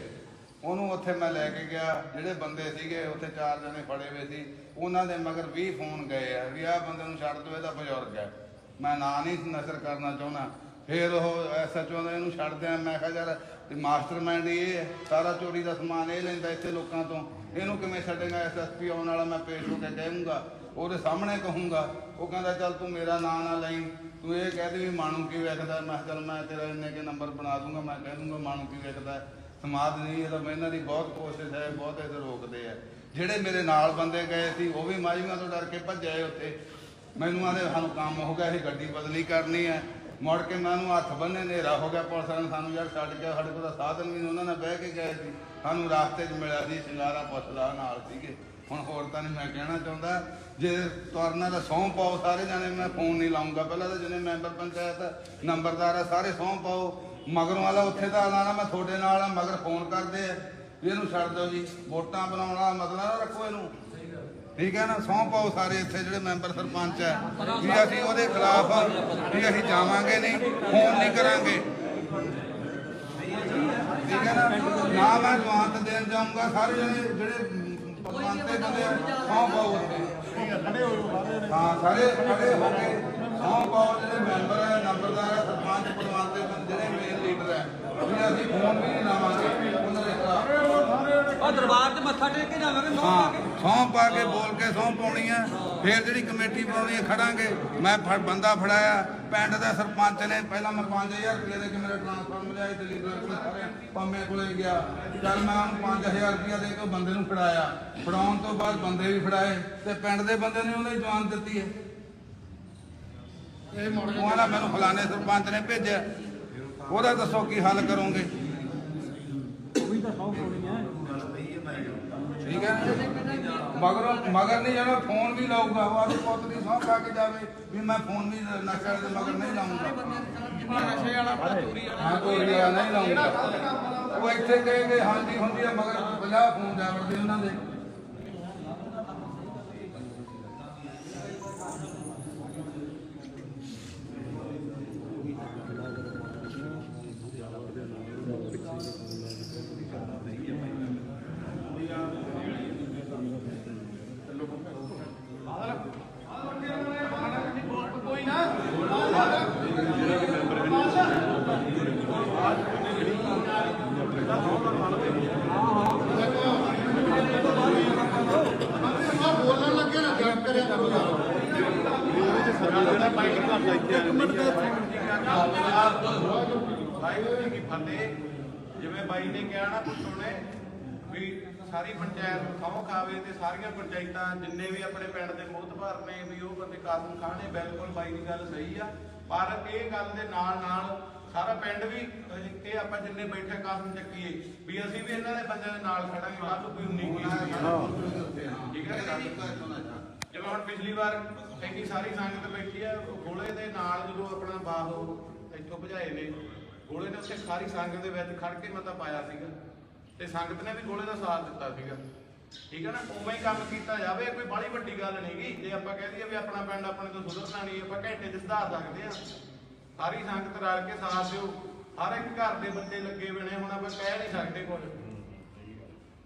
ਉਹਨੂੰ ਉੱਥੇ ਮੈਂ ਲੈ ਕੇ ਗਿਆ, ਜਿਹੜੇ ਬੰਦੇ ਸੀਗੇ ਉੱਥੇ ਚਾਰ ਜਣੇ ਫੜੇ ਹੋਏ ਸੀ। ਉਹਨਾਂ ਦੇ ਮਗਰ 20 ਫੋਨ ਗਏ ਆ ਵੀ ਆਹ ਬੰਦੇ ਨੂੰ ਛੱਡ ਦਿਓ ਇਹਦਾ ਬਜ਼ੁਰਗ ਹੈ। ਮੈਂ ਨਾਂ ਨਹੀਂ ਨਸ਼ਰ ਕਰਨਾ ਚਾਹੁੰਦਾ। ਫਿਰ ਉਹ ਐਸਐਚਓ ਨੇ ਇਹਨੂੰ ਛੱਡ ਦਿਆਂ ਮੈਂ ਕਿਹਾ ਯਾਰ ਤੇ ਮਾਸਟਰਮਾਈਂਡ ਇਹ ਸਾਰਾ ਚੋਰੀ ਦਾ ਸਮਾਨ ਇਹ ਲੈਂਦਾ ਇੱਥੇ ਲੋਕਾਂ ਤੋਂ। ਇਹਨੂੰ ਕਿਵੇਂ ਛੱਡੇਗਾ? ਐਸਐਸਪੀ ਆਉਣ ਵਾਲਾ ਮੈਂ ਪੇਸ਼ ਹੋ ਕੇ ਕਹੂੰਗਾ ਉਹਦੇ ਸਾਹਮਣੇ ਕਹੂੰਗਾ। ਉਹ ਕਹਿੰਦਾ, ਚੱਲ, ਤੂੰ ਮੇਰਾ ਨਾਂ ਨਾ ਲਈ। ਤੂੰ ਇਹ ਕਹਿ ਦੇ ਵੀ ਮਾਣੂ ਕੀ ਵੇਖਦਾ ਮੈਂ ਕਿਹਾ, ਚੱਲ, ਮੈਂ ਤੇਰਾ ਇੰਨੇ ਕੇ ਨੰਬਰ ਬਣਾ ਦੂੰਗਾ, ਮੈਂ ਕਹਿ ਦੂੰਗਾ ਮਾਣੂ ਕੀ ਵੇਖਦਾ ਸਮਾਦ ਨਹੀਂ ਇਹਦਾ ਮੈਂ ਇਹਨਾਂ ਦੀ ਬਹੁਤ ਕੋਸ਼ਿਸ਼ ਹੈ, ਬਹੁਤ ਇਹਦੇ ਰੋਕਦੇ ਆ। ਜਿਹੜੇ ਮੇਰੇ ਨਾਲ ਬੰਦੇ ਗਏ ਸੀ, ਉਹ ਵੀ ਮਾਜੂਆਂ ਤੋਂ ਡਰ ਕੇ ਭੱਜੇ ਉੱਥੇ। ਮੈਨੂੰ ਆਦੇ ਸਾਨੂੰ ਕੰਮ ਹੋ ਗਿਆ ਇਹ ਗੱਡੀ ਬਦਲੀ ਕਰਨੀ ਹੈ ਮੁੜ ਕੇ ਮੈਂ ਉਹਨੂੰ ਹੱਥ ਬੰਨੇ ਹਨੇਰਾ ਹੋ ਗਿਆ, ਪੁਲਿਸ ਵਾਲਿਆਂ ਨੇ ਸਾਨੂੰ, ਯਾਰ ਛੱਡ ਕੇ ਸਾਡੇ ਕੋਲ ਸਾਧਨ ਵੀ ਨਹੀਂ ਉਹਨਾਂ ਨਾਲ ਬਹਿ ਕੇ ਗਏ ਸੀ, ਸਾਨੂੰ ਰਾਸਤੇ 'ਚ ਮਿਲਿਆ ਸੀ, ਸ਼ਿੰਗਾਰਾ ਪੁੱਛਦਾ ਨਾਲ ਸੀਗੇ। ਹੁਣ ਹੋਰ ਤਾਂ ਨਹੀਂ ਮੈਂ ਕਹਿਣਾ ਚਾਹੁੰਦਾ। ਜੇ ਤੁਰਨਾ ਤਾਂ ਸਹੁੰ ਪਾਓ ਸਾਰੇ ਜਾਣੇ, ਮੈਂ ਫੋਨ ਨਹੀਂ ਲਾਉਂਗਾ। ਪਹਿਲਾਂ ਤਾਂ ਜਿਹਨੇ ਮੈਂਬਰ ਪੰਚਾਇਤ, ਨੰਬਰਦਾਰ ਆ, ਸਾਰੇ ਸਹੁੰ ਪਾਓ। ਮਗਰੋਂ ਵਾਲਾ ਉੱਥੇ ਤਾਂ ਆਣਾ ਮੈਂ ਤੁਹਾਡੇ ਨਾਲ ਆ ਮਗਰ ਫੋਨ ਕਰਦੇ ਆ। ਵੀ ਇਹਨੂੰ ਛੱਡ ਦਿਓ ਜੀ ਵੋਟਾਂ ਬਣਾਉਣ ਵਾਲਾ ਮਤਲਬ ਨਾ ਰੱਖੋ ਇਹਨੂੰ। ਠੀਕ ਹੈ ਨਾ ਸਹੁੰ ਪਾਓ ਸਾਰੇ ਇੱਥੇ ਜਿਹੜੇ ਮੈਂਬਰ ਸਰਪੰਚ ਹੈ ਵੀ ਅਸੀਂ ਉਹਦੇ ਖਿਲਾਫ ਵੀ ਅਸੀਂ ਜਾਵਾਂਗੇ ਨਹੀਂ ਫੋਨ ਨਹੀਂ ਕਰਾਂਗੇ। ਠੀਕ ਹੈ ਨਾ ਨਾ ਮੈਂ ਜਵਾਨਤ ਦੇਣ ਜਾਊਂਗਾ ਸਾਰੇ ਜਿਹੜੇ ਜਿਹੜੇ ਪਰਮਾਨਤੇ ਬੰਦੇ ਆ, ਪਾਓ। ਹਾਂ ਸਾਰੇ ਖੜੇ ਹੋ ਕੇ ਸੌਂ ਪਾਓ ਜਿਹੜੇ ਮੈਂਬਰ ਹੈ ਨੰਬਰਦਾਰ ਹੈ ਸਰਪੰਚ ਪਰਮਾਨਤੇ ਬੰਦੇ ਜਿਹੜੇ ਮੇਨ ਲੀਡਰ ਹੈ ਵੀ ਅਸੀਂ ਫੋਨ ਵੀ ਨਹੀਂ ਲਾਵਾਂਗੇ ਉਹਨਾਂ ਦੇ ਖਿਲਾਫ ਉਹ ਦਰਬਾਰ ਤੇ ਮੱਥਾ ਟੇਕ ਕੇ ਜਾਵਾਂਗੇ ਹਾਂ ਪਾ ਕੇ। ਸਹੁੰ ਪਾ ਕੇ ਬੋਲ ਕੇ ਸਹੁੰ ਪਾਉਣੀ ਆ। ਫਿਰ ਜਿਹੜੀ ਕਮੇਟੀ ਪਾਉਣੀ ਆ ਖੜਾਂਗੇ। ਮੈਂ ਫੜ ਬੰਦਾ ਫੜਾਇਆ। ਪਿੰਡ ਦਾ ਸਰਪੰਚ ਨੇ ਪਹਿਲਾਂ ਮੈਂ 5000 ਰੁਪਏ ਦੇ ਕੇ ਮੇਰਾ ਟ੍ਰਾਂਸਫਰ ਮਿਲਿਆ ਤੇ ਲੀਡਰ ਕੋਲ ਸਾਰੇ ਪੰਮੇ ਕੋਲੇ ਗਿਆ। ਚੱਲ ਮੈਂ ਉਹਨੂੰ 5000 ਰੁਪਏ ਦੇ ਕੇ ਬੰਦੇ ਨੂੰ ਫੜਾਇਆ। ਫੜਾਉਣ ਤੋਂ ਬਾਅਦ ਬੰਦੇ ਵੀ ਫੜਾਏ ਤੇ ਪਿੰਡ ਦੇ ਬੰਦੇ ਨੇ ਉਹਨੇ ਜਵਾਨ ਦਿੱਤੀ ਹੈ। ਇਹ ਮਾੜਾ ਆਂਹਦਾ ਮੈਨੂੰ ਫਲਾਣੇ ਸਰਪੰਚ ਨੇ ਭੇਜਿਆ। ਉਹਦਾ ਦੱਸੋ ਕੀ ਹੱਲ ਕਰੋਗੇ? ਠੀਕ ਹੈ ਮਗਰ ਮਗਰ ਨਹੀਂ ਜਾਣਾ ਫੋਨ ਵੀ ਲਾਊਗਾ। ਉਹ ਆਦੇ ਪੁੱਤ ਦੀ ਸਹੁੰ ਪਾ ਕੇ ਜਾਵੇ ਵੀ ਮੈਂ ਫੋਨ ਵੀ ਨਸ਼ਾ ਦੇ ਮਗਰ ਨਹੀਂ ਲਾਉਂਗਾ ਨਸ਼ੇ ਵਾਲਾ ਚੋਰੀ ਵਾਲਾ ਹਾਂ ਨਹੀਂ ਨਹੀਂ ਲਾਉਂਗਾ ਉਹ ਇੱਥੇ ਕਹੇ ਕਿ ਹਾਂਜੀ ਹੁੰਦੀ ਆ ਮਗਰ 50 ਫੋਨ ਜਾਵੜਦੇ ਉਹਨਾਂ ਦੇ ਆ ਬੋਲਣ ਲੱਗੇ ਨਾ ਜੱਟ ਕਰਿਆ ਕਰੋ ਯਾਰ ਵਾਹਿਗੁਰੂ ਜੀ ਕੀ ਫਤਿਹ ਜਿਵੇਂ ਬਾਈ ਨੇ ਕਿਹਾ ਨਾ ਪੁੱਤੋਂ ਨੇ ਵੀ ਸਾਰੀ ਪੰਚਾਇਤ ਸਹੁੰ ਖਾਵੇ ਤੇ ਸਾਰੀਆਂ ਪੰਚਾਇਤਾਂ ਜਿੰਨੇ ਵੀ ਆਪਣੇ ਪਿੰਡ ਦੇ ਮੋਹਤਬਾਰ ਨੇ ਵੀ ਉਹ ਬੰਦੇ ਕਾਸਮ ਖਾਨ ਨੇ ਬਿਲਕੁਲ ਬਾਈ ਦੀ ਗੱਲ ਸਹੀ ਆ। ਪਰ ਇਹ ਗੱਲ ਦੇ ਨਾਲ ਨਾਲ ਸਾਰਾ ਪਿੰਡ ਵੀ ਇਹ ਆਪਾਂ ਜਿੰਨੇ ਬੈਠੇ ਕਾਸਮ ਚੱਕੀਏ ਵੀ ਅਸੀਂ ਵੀ ਇਹਨਾਂ ਦੇ ਬੰਦਿਆਂ ਦੇ ਨਾਲ ਖੜਾਂਗੇ ਕੱਲ ਨੂੰ ਕੋਈ ਉਨੀ ਕੀ ਠੀਕ ਹੈ? ਜਿਵੇਂ ਹੁਣ ਪਿਛਲੀ ਵਾਰ ਇੰਨੀ ਸਾਰੀ ਸੰਗਤ ਬੈਠੀ ਆ ਗੋਲੇ ਦੇ ਨਾਲ ਜਦੋਂ ਆਪਣਾ ਬਾਹੋ ਇੱਥੋਂ ਭਜਾਏ ਨੇ ਗੋਲੇ ਨੇ ਉੱਥੇ ਸਾਰੀ ਸੰਗਤ ਦੇ ਵਿੱਚ ਖੜ ਕੇ ਮਤਾ ਪਾਇਆ ਸੀਗਾ। ਤੇ ਸੰਗਤ ਨੇ ਵੀ ਗੋਲੇ ਦਾ ਸਾਥ ਦਿੱਤਾ ਸੀਗਾ। ਠੀਕ ਹੈ ਨਾ, ਉਵੇਂ ਹੀ ਕੰਮ ਕੀਤਾ ਜਾਵੇ ਕੋਈ ਬੜੀ ਵੱਡੀ ਗੱਲ ਨਹੀਂਗੀ ਜੇ ਆਪਾਂ ਕਹਿ ਦਈਏ ਵੀ ਆਪਣਾ ਪਿੰਡ ਆਪਣੇ ਤੋਂ ਸੁਧਰਨਾ ਨਹੀਂ ਆਪਾਂ ਘੰਟੇ 'ਚ ਸੁਧਾਰ ਸਕਦੇ ਆ। ਸਾਰੀ ਸੰਗਤ ਰਲ ਕੇ ਸਾਥ ਦਿਓ। ਹਰ ਇੱਕ ਘਰ ਦੇ ਬੰਦੇ ਲੱਗੇ ਹੋਏ ਹੁਣ ਆਪਾਂ ਕਹਿ ਨਹੀਂ ਸਕਦੇ ਕੁਝ।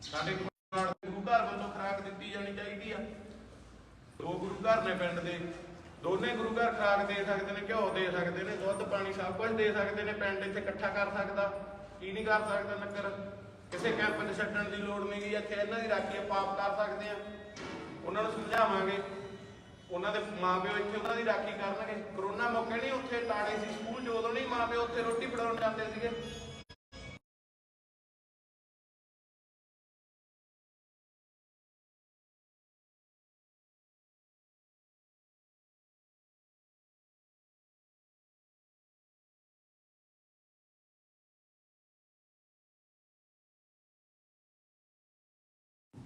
ਸਾਡੇ ਗੁਰੂ ਘਰ ਵੱਲੋਂ ਖੁਰਾਕ ਦਿੱਤੀ ਜਾਣੀ ਚਾਹੀਦੀ ਆ। ਦੋ ਗੁਰੂ ਘਰ ਨੇ ਪਿੰਡ ਦੇ। ਦੋਨੇ ਗੁਰੂ ਘਰ ਖੁਰਾਕ ਦੇ ਸਕਦੇ ਨੇ, ਘਿਓ ਦੇ ਸਕਦੇ ਨੇ, ਦੁੱਧ, ਪਾਣੀ ਸਭ ਕੁਝ ਦੇ ਸਕਦੇ ਨੇ, ਪਿੰਡ ਇੱਥੇ ਇਕੱਠਾ ਕਰ ਸਕਦਾ। ਕੀ ਨਹੀਂ ਕਰ ਸਕਦਾ ਨਗਰ ਕਿਸੇ ਕੈਂਪ 'ਚ ਛੱਡਣ ਦੀ ਲੋੜ ਨਹੀਂ ਗੀ ਇੱਥੇ ਇਹਨਾਂ ਦੀ ਰਾਖੀ ਆਪਾਂ ਆਪ ਕਰ ਸਕਦੇ ਆ ਉਹਨਾਂ ਨੂੰ ਸਮਝਾਵਾਂਗੇ। ਉਹਨਾਂ ਦੇ ਮਾਪਿਓ ਇੱਥੇ ਉਹਨਾਂ ਦੀ ਰਾਖੀ ਕਰਨਗੇ। ਕਰੋਨਾ ਮੌਕੇ ਨਹੀਂ, ਉੱਥੇ ਤਾੜੇ ਸੀ, ਸਕੂਲ 'ਚ ਉਦੋਂ ਨਹੀਂ ਮਾਪਿਓ ਉੱਥੇ ਰੋਟੀ ਫੜਾਉਣ ਜਾਂਦੇ ਸੀਗੇ।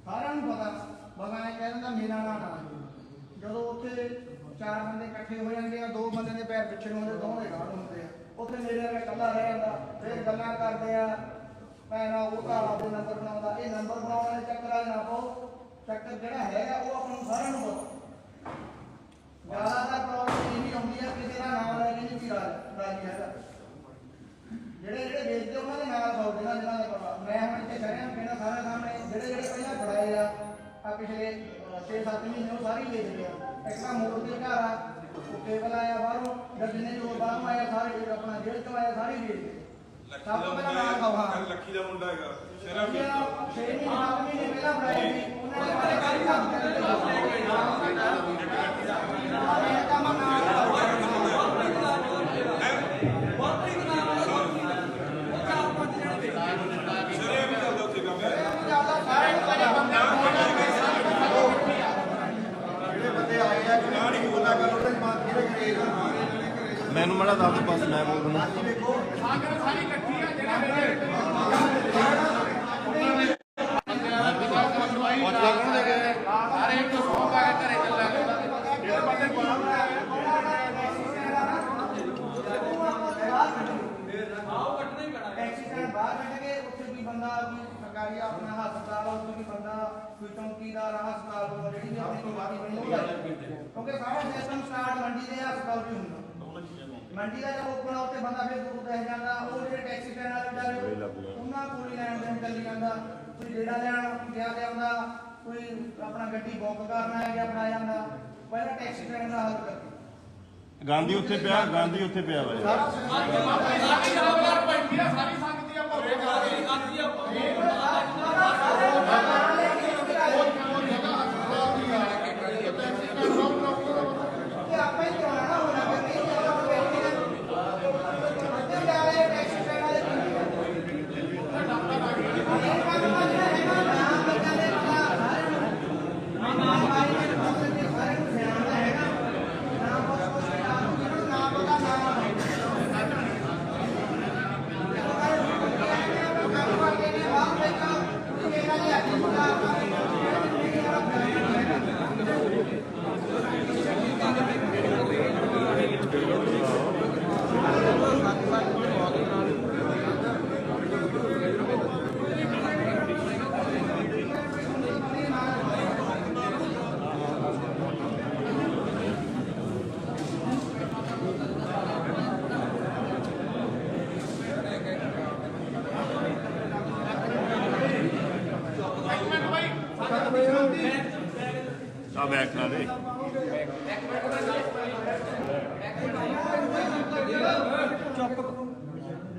ਸਾਰਿਆਂ ਨੂੰ ਪਤਾ ਬਗਾ ਇਹ ਕਹਿ ਦਿੰਦਾ ਮੇਰਾ ਨਾਂ ਨਾ ਜਦੋਂ ਉੱਥੇ ਚਾਰ ਬੰਦੇ ਇਕੱਠੇ ਹੋ ਜਾਂਦੇ ਆ, ਦੋ ਬੰਦੇ ਦੇ ਪੈਰ ਪਿੱਛੇ ਨੂੰ ਹੁੰਦੇ ਦੋਵੇਂ ਗਾਹ ਨੂੰ ਹੁੰਦੇ ਆ। ਉੱਥੇ ਮੇਰੇ ਵਰਗਾ ਇਕੱਲਾ ਰਹਿ ਜਾਂਦਾ, ਫਿਰ ਗੱਲਾਂ ਕਰਦੇ ਆ ਪੈਣਾ ਉਹ ਘਰ ਆਪਦੇ ਨੰਬਰ ਬਣਾਉਂਦਾ, ਇਹ ਨੰਬਰ ਬਣਾਉਣ ਵਾਲੇ ਚੱਕਰਾਂ ਨਾ ਪਾਓ। ਚੱਕਰ ਜਿਹੜਾ ਹੈਗਾ, ਉਹ ਆਪਾਂ ਨੂੰ ਸਾਰਿਆਂ ਨੂੰ ਪਤਾ। ਜ਼ਿਆਦਾਤਰ ਪ੍ਰੋਬਲਮ ਇਹ ਆਉਂਦੀ ਆ ਕਿਸੇ ਦਾ ਨਾਮ ਲੈ ਕੇ ਨਹੀਂ ਵੀ ਰਾਜੀ ਹੈਗਾ। ਜਿਹੜੇ ਜਿਹੜੇ ਵੇਚਦੇ ਉਹਨਾਂ ਦੇ ਨਾਲ ਖਾਓ ਜਿਹਨਾਂ ਜਿਹਨਾਂ ਦਾ ਪਤਾ ਮੈਂ ਹੁਣ ਇੱਥੇ ਸ਼ਰਿਆਂ ਕਹਿਣਾ ਸਾਰਿਆਂ ਸਾਹਮਣੇ ਜਿਹੜੇ ਜਿਹੜੇ ਪਹਿਲਾਂ ਫੜਾਏ ਆ ਆ ਪਿਛਲੇ 6-7 ਮਹੀਨੇ ਉਹ ਸਾਰੇ ਵੇਚਦੇ ਆ। ਇੱਕ ਤਾਂ ਮੋੜ ਦੇ ਘਰ ਆ ਉਹ ਕੇਬਲ ਆਇਆ ਬਾਹਰੋਂ ਜਾਂ ਜਿੰਨੇ ਜੋ ਬਾਹਰੋਂ ਆਇਆ ਸਾਰੇ ਜਿਹੜੇ ਆਪਣਾ ਜੇਲ੍ਹ ਤੋਂ ਆਇਆ ਸਾਰੇ ਵੇਚਦੇ ਆ। ਸਭ ਤੋਂ ਪਹਿਲਾਂ ਨਾਲ ਹਾਂ ਲੱਖੀ ਦਾ ਮੁੰਡਾ ਹੈਗਾ ਛੇ ਮਹੀਨੇ ਸੱਤ ਮਹੀਨੇ ਪਹਿਲਾਂ ਫੜਾਏ ਸੀ ਉਹਨਾਂ ਨੇ ਕਾਹਦੀ ਕੰਮ ਕਰਦੇ ਇਹ ਕੰਮ ਨਾਲ ਖਾਓ ਜਿਹੜੇ ਬੰਦੇ ਆਏ ਆ ਕਿ ਨਹੀਂ ਬੋਲਦਾ ਕਰ ਉਹਦੇ ਮਾਂ ਕਿਹੜੇ ਕਰੇ ਮੈਨੂੰ ਮੜਾ ਦੱਸ ਬਸ ਮੈਂ ਬੋਲ ਦੂੰਗਾ ਦੇਖੋ ਟੈਕਸੀ ਸਟੈਂਡ ਬਾਹਰ ਕੱਢ ਕੇ ਉੱਥੇ ਕੋਈ ਬੰਦਾ ਕੋਈ ਸਰਕਾਰੀ ਆਪਣਾ ਹਸਪਤਾਲ ਆ, ਉੱਥੇ ਕੋਈ ਬੰਦਾ ਕੋਈ ਚੌਂਕੀਦਾਰ ਆ, ਹਸਪਤਾਲ ਤੋਂ ਜਿਹੜੀ ਵੀ ਆਪਣੀ ਨਿਵਾਸੀ ਬਣੀ ਉਹ ਲੈ ਜਾਂਦੀ ਹੈ। ਕਿਉਂਕਿ ਸਾਰਾ ਸਿਸਟਮ ਸਟਾਰਟ ਮੰਡੀ ਦੇ ਹਸਪਤਾਲ ਤੋਂ ਹੀ ਹੁੰਦਾ। ਮੰਡੀ ਦਾ ਜਦੋਂ ਓਪਨ ਉੱਤੇ ਬੰਦਾ ਫਿਰ ਦੂਰ ਰਹਿ ਜਾਂਦਾ ਉਹ ਜਿਹੜੇ ਟੈਕਸੀ ਸਟੈਂਡ ਵਾਲੇ ਵਿਚਾਰੇ ਉਹਨਾਂ ਕੋਲ ਹੀ ਲੈਣ ਦੇਣ ਚੱਲੀ ਜਾਂਦਾ। ਕੋਈ ਜਿਹੜਾ ਲੈਣ ਗਿਆ ਲਿਆਉਂਦਾ ਕੋਈ ਆਪਣਾ ਗੱਡੀ ਬੁੱਕ ਕਰਨਾ ਹੈ ਗਿਆ ਬਣਾ ਜਾਂਦਾ। ਪਹਿਲਾਂ ਟੈਕਸੀ ਸਟੈਂਡ ਦਾ ਹੱਲ ਕਰਦੇ ਗਾਂਧੀ ਉੱਥੇ ਪਿਆ ਗਾਂਧੀ ਉੱਥੇ ਪਿਆ ਵਾ ਆਪਾਂ ਹੀ ਚਲਾਉਣਾ ਨਾ ਹੋਣਾ ਕਿ ਨਹੀਂ ਜਦੋਂ ਆਪਾਂ ਬੈਠੇ ਹਾਂ ਅੱਧੇ ਜਾ ਰਹੇ ਟੈਕਸੀ ਸਟੈਂਡ ਵਾਲੇ ਇਹ ਕੰਮ ਤਾਂ ਜਿਹੜਾ ਹੈਗਾ ਨਾਮ ਬੱਚਾ ਦੇ ਪਤਾ ਸਾਰਿਆਂ ਨੂੰ ਨਾਮ ਬਾਰੇ ਦੇ ਪਾਸੇ ਦੇ ਸਾਰਿਆਂ ਨੂੰ ਸਿਆਣਦਾ ਹੈਗਾ ਨਾਮ ਬਸ ਕੁਛ ਨਹੀਂ ਆਦਮੀ ਜਿਹਨੂੰ ਨਾਮ ਪਤਾ ਨਾਮ ਆ ਬੈਕ ਨਾ ਦੇ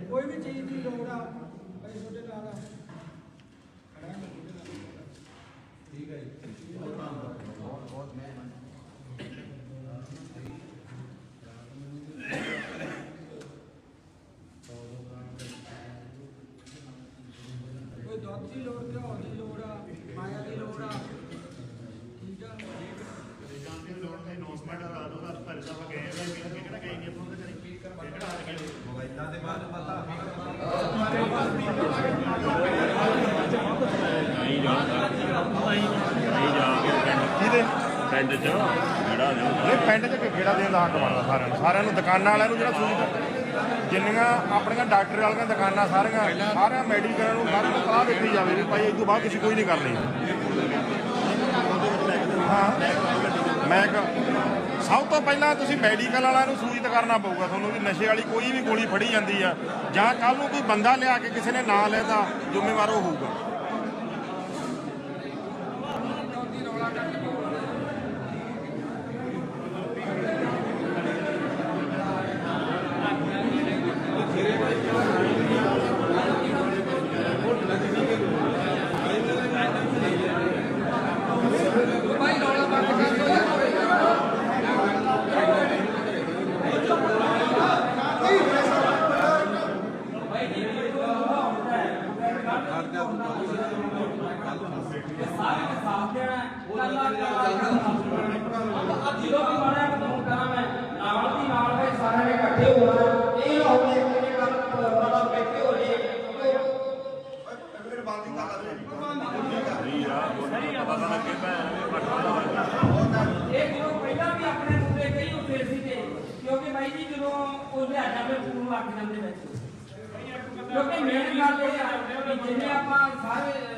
ਕੋਈ ਵੀ ਚੀਜ਼ ਦੀ ਲੋੜ ਆ ਅਸੀਂ ਤੁਹਾਡੇ ਨਾਲ ਆ। ਕੋਈ ਦੁੱਧ ਦੀ ਲੋੜ ਘਿਓ ਦੀ ਲੋੜ ਆ ਮਾਇਆ ਦੀ ਲੋੜ ਆ ਠੀਕ ਆ ਨਹੀਂ ਜਾਣਦਾ ਨਹੀਂ ਜਾ ਕੇ ਕਿਹਦੇ ਪਿੰਡ ਚ ਜਿਹੜਾ ਇਹ ਪਿੰਡ 'ਚ ਕਿਹੜਾ ਦੇਣ ਦਾ ਹੱਕ ਬਣਦਾ ਸਾਰਿਆਂ ਨੂੰ ਸਾਰਿਆਂ ਨੂੰ ਦੁਕਾਨਾਂ ਵਾਲਿਆਂ ਨੂੰ ਜਿਹੜਾ ਸੂਚਿਤ ਜਿੰਨੀਆਂ ਆਪਣੀਆਂ ਡਾਕਟਰ ਵਾਲੀਆਂ ਦੁਕਾਨਾਂ ਸਾਰੀਆਂ, ਸਾਰਿਆਂ ਮੈਡੀਕਲ ਨੂੰ ਸਾਰਿਆਂ ਨੂੰ ਸਲਾਹ ਦਿੱਤੀ ਜਾਵੇ ਵੀ ਭਾਈ ਇਸ ਤੋਂ ਬਾਅਦ ਤੁਸੀਂ ਕੋਈ ਨਹੀਂ ਕਰਨੀ। ਹਾਂ। ਮੈਂ ਸਭ ਤੋਂ ਪਹਿਲਾਂ ਤੁਸੀਂ ਮੈਡੀਕਲ ਵਾਲਿਆਂ ਨੂੰ ਸੂਚਿਤ ਕਰਨਾ ਪਊਗਾ ਤੁਹਾਨੂੰ ਵੀ ਨਸ਼ੇ ਵਾਲੀ ਕੋਈ ਵੀ ਗੋਲੀ ਫੜੀ ਜਾਂਦੀ ਆ ਜਾਂ ਕੱਲ ਨੂੰ ਕੋਈ ਬੰਦਾ ਲਿਆ ਕੇ ਕਿਸੇ ਨੇ ਨਾਂ ਲੈਦਾ ਜ਼ਿੰਮੇਵਾਰ ਉਹ ਹੋਊਗਾ। ਜਦੋਂ ਵੀ ਮਾਰਿਆ ਫੋਨ ਕਰਾਂ ਮੈਂ ਨਾਲ ਦੀ ਨਾਲ ਫਿਰ ਸਾਰਿਆਂ ਨੇ ਇਕੱਠੇ ਹੋਣਾ ਇਹ ਨਾ ਹੋਵੇ ਇੱਕ ਨੇ ਗੱਲ ਪਤਾ ਬੈਠੇ ਹੋ ਜੇ ਫਿਰ ਬੰਦੀ ਕਰ ਲੈ ਇਹ ਜਦੋਂ ਪਹਿਲਾਂ ਵੀ ਆਪਣੇ ਮੁੰਡੇ ਕਈ ਹੁੰਦੇ ਸੀ ਤੇ, ਕਿਉਂਕਿ ਬਾਈ ਜੀ ਜਦੋਂ ਉਹ ਲਿਆਜਾ ਦੇ ਫੋਨ ਲੱਗ ਜਾਂਦੇ ਵਿੱਚ। ਕਿਉਂਕਿ ਮੇਨ ਗੱਲ ਇਹ ਆ ਜਿਵੇਂ ਆਪਾਂ ਸਾਰੇ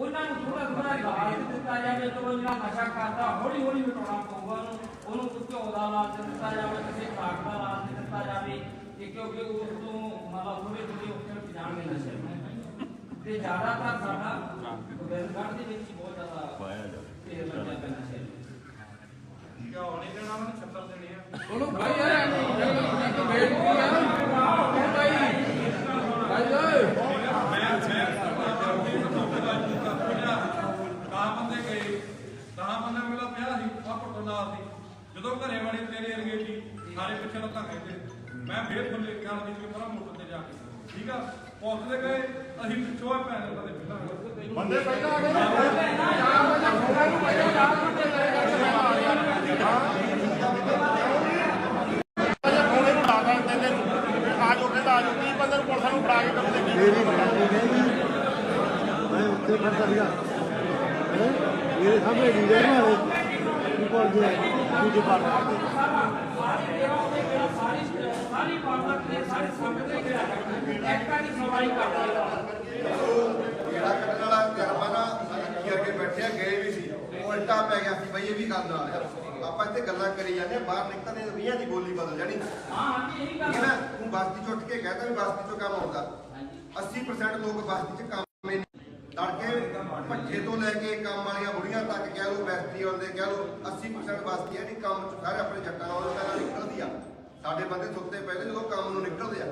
ਉਹਨਾਂ ਨੂੰ ਥੋੜਾ ਥੋੜਾ ਲਾਲਚ ਦਿੱਤਾ ਜਾਵੇ ਚਲੋ ਜਿਹੜਾ ਨਸ਼ਾ ਕਰਦਾ ਹੌਲੀ ਹੌਲੀ ਮਿਟਾਉਣਾ ਪਊਗਾ ਉਹਨੂੰ ਉਹਨੂੰ ਕੋਈ ਘਿਓ ਦਾ ਲਾਲਚ ਦਿੱਤਾ ਜਾਵੇ ਕਿਸੇ ਖਾਕ ਦਾ ਲਾਲਚ ਦਿੱਤਾ ਜਾਵੇ ਕਿ ਕਿਉਂਕਿ ਉਸ ਤੋਂ ਮਤਲਬ ਥੋੜੇ ਥੋੜੇ ਉੱਥੇ ਜਾਣਗੇ ਨਸ਼ੇ ਤੇ ਜ਼ਿਆਦਾਤਰ ਸਾਡਾ ਗੋਬਿੰਦਗੜ੍ਹ ਦੇ ਵਿੱਚ ਬਹੁਤ ਜ਼ਿਆਦਾ ਪਾਇਆ ਜਾ ਤੇਲ ਲੱਗਿਆ ਪਿਆ ਨਸ਼ੇ ਨੂੰ ਉਹਨੂੰ ਭਾਈ ਯਾਰ ਬੇਇੱਜ਼ਤੀ ਆ ਭਾਈ ਭਾਈ ਓਏ ਦਸ ਬੰਦੇ ਗਏ ਦਸ ਬੰਦੇ ਮੇਲਾ ਪਿਆ ਸੀ ਪਟਨਾਰ ਸੀ। ਜਦੋਂ ਘਰੇ ਵਾਲੇ ਤੇਰੇ ਅਰਗੇ ਸੀ ਸਾਰੇ ਪਿੱਛੇ ਨੂੰ ਧੱਕੇ ਤੇ। ਮੈਂ ਫੇਰ ਥੱਲੇ ਗੱਲ ਦੀ ਕਿ ਪਰਾਂ ਮੋਟਰ ਤੇ ਜਾ ਕੇ। ਠੀਕ ਆ? ਪੁਲਿਸ ਦੇ ਗਏ ਅਸੀਂ ਪਿੱਛੋਂ ਆ ਪੈਣ ਦੇ ਪਹਿਲਾਂ ਬੰਦੇ ਪਹਿਲਾਂ ਆ ਗਏ ਅਜੇ ਫੋਨ ਇਹਨੂੰ ਲਾ ਦਾਂ ਦਿੰਦੇ ਨੂੰ? ਜਾਓ ਕੀ ਬੰਦੇ ਫੜਾ ਕੇ ਕਰਦੇ ਕੀ ਮੇਰੀ ਮੈਂ ਉੱਥੇ ਖੜਦਾ ਸੀਗਾ? ਮੇਰੇ ਸਾਹਮਣੇ ਡੀਜੇ ਮਾਰੇ ਕੋਲ ਜੇ ਦੂਜੇ ਪਾਰ ਸਾਰੀ ਦੇਵਾ ਉਹਦੇ ਸਾਰੇ ਸੰਗਤ ਦੇ ਗਿਆ ਐਕਟਾਂ ਸਵਾਈ ਕਰਦਾ ਜਿਹੜਾ ਕੱਢਣ ਵਾਲਾ ਜਰਮਾਨਾ ਕੀ ਅੱਗੇ ਬੈਠਿਆ ਗਏ ਵੀ ਸੀ। ਉਲਟਾ ਪੈ ਗਿਆ ਸੀ ਬਈ ਇਹ ਵੀ ਗੱਲ ਨਾ ਆਪਾਂ ਇੱਥੇ ਗੱਲਾਂ ਕਰੀ ਜਾਂਦੇ ਹਾਂ, ਬਾਹਰ ਨਿਕਲਦੇ ਵੀਆਂ ਦੀ ਬੋਲੀ ਬਦਲ ਜਾਣੀ। ਹਾਂ ਹਾਂਜੀ ਇਹੀ ਗੱਲ ਠੀਕ ਹੈ ਨਾ? ਤੂੰ ਬਸਤੀ ਚ ਉੱਠ ਕੇ ਕਹਿੰਦਾ ਵੀ ਬਸਤੀ ਚੋਂ ਕੰਮ ਆਉਂਦਾ। 80% ਲੋਕ ਬਸਤੀ ਚ ਕੰਮ ਤੜਕੇ ਭੱਠੇ ਤੋਂ ਲੈ ਕੇ ਕੰਮ ਵਾਲੀਆਂ ਬੁੜੀਆਂ ਤੱਕ ਕਹਿ ਲਓ ਬਸਤੀ ਵਾਲੇ ਕਹਿ ਲਓ 80% ਬਸਤੀ ਹੈ ਜਿਹੜੀ ਕੰਮ ਚ ਸਾਰੇ ਆਪਣੇ ਜੱਟਾਂ ਨਾਲੋਂ ਪਹਿਲਾਂ ਨਿਕਲਦੀ ਆ। ਸਾਡੇ ਬੰਦੇ ਸੁੱਤੇ ਪਏ ਨੇ ਜਦੋਂ ਕੰਮ ਨੂੰ ਨਿਕਲਦੇ ਆ।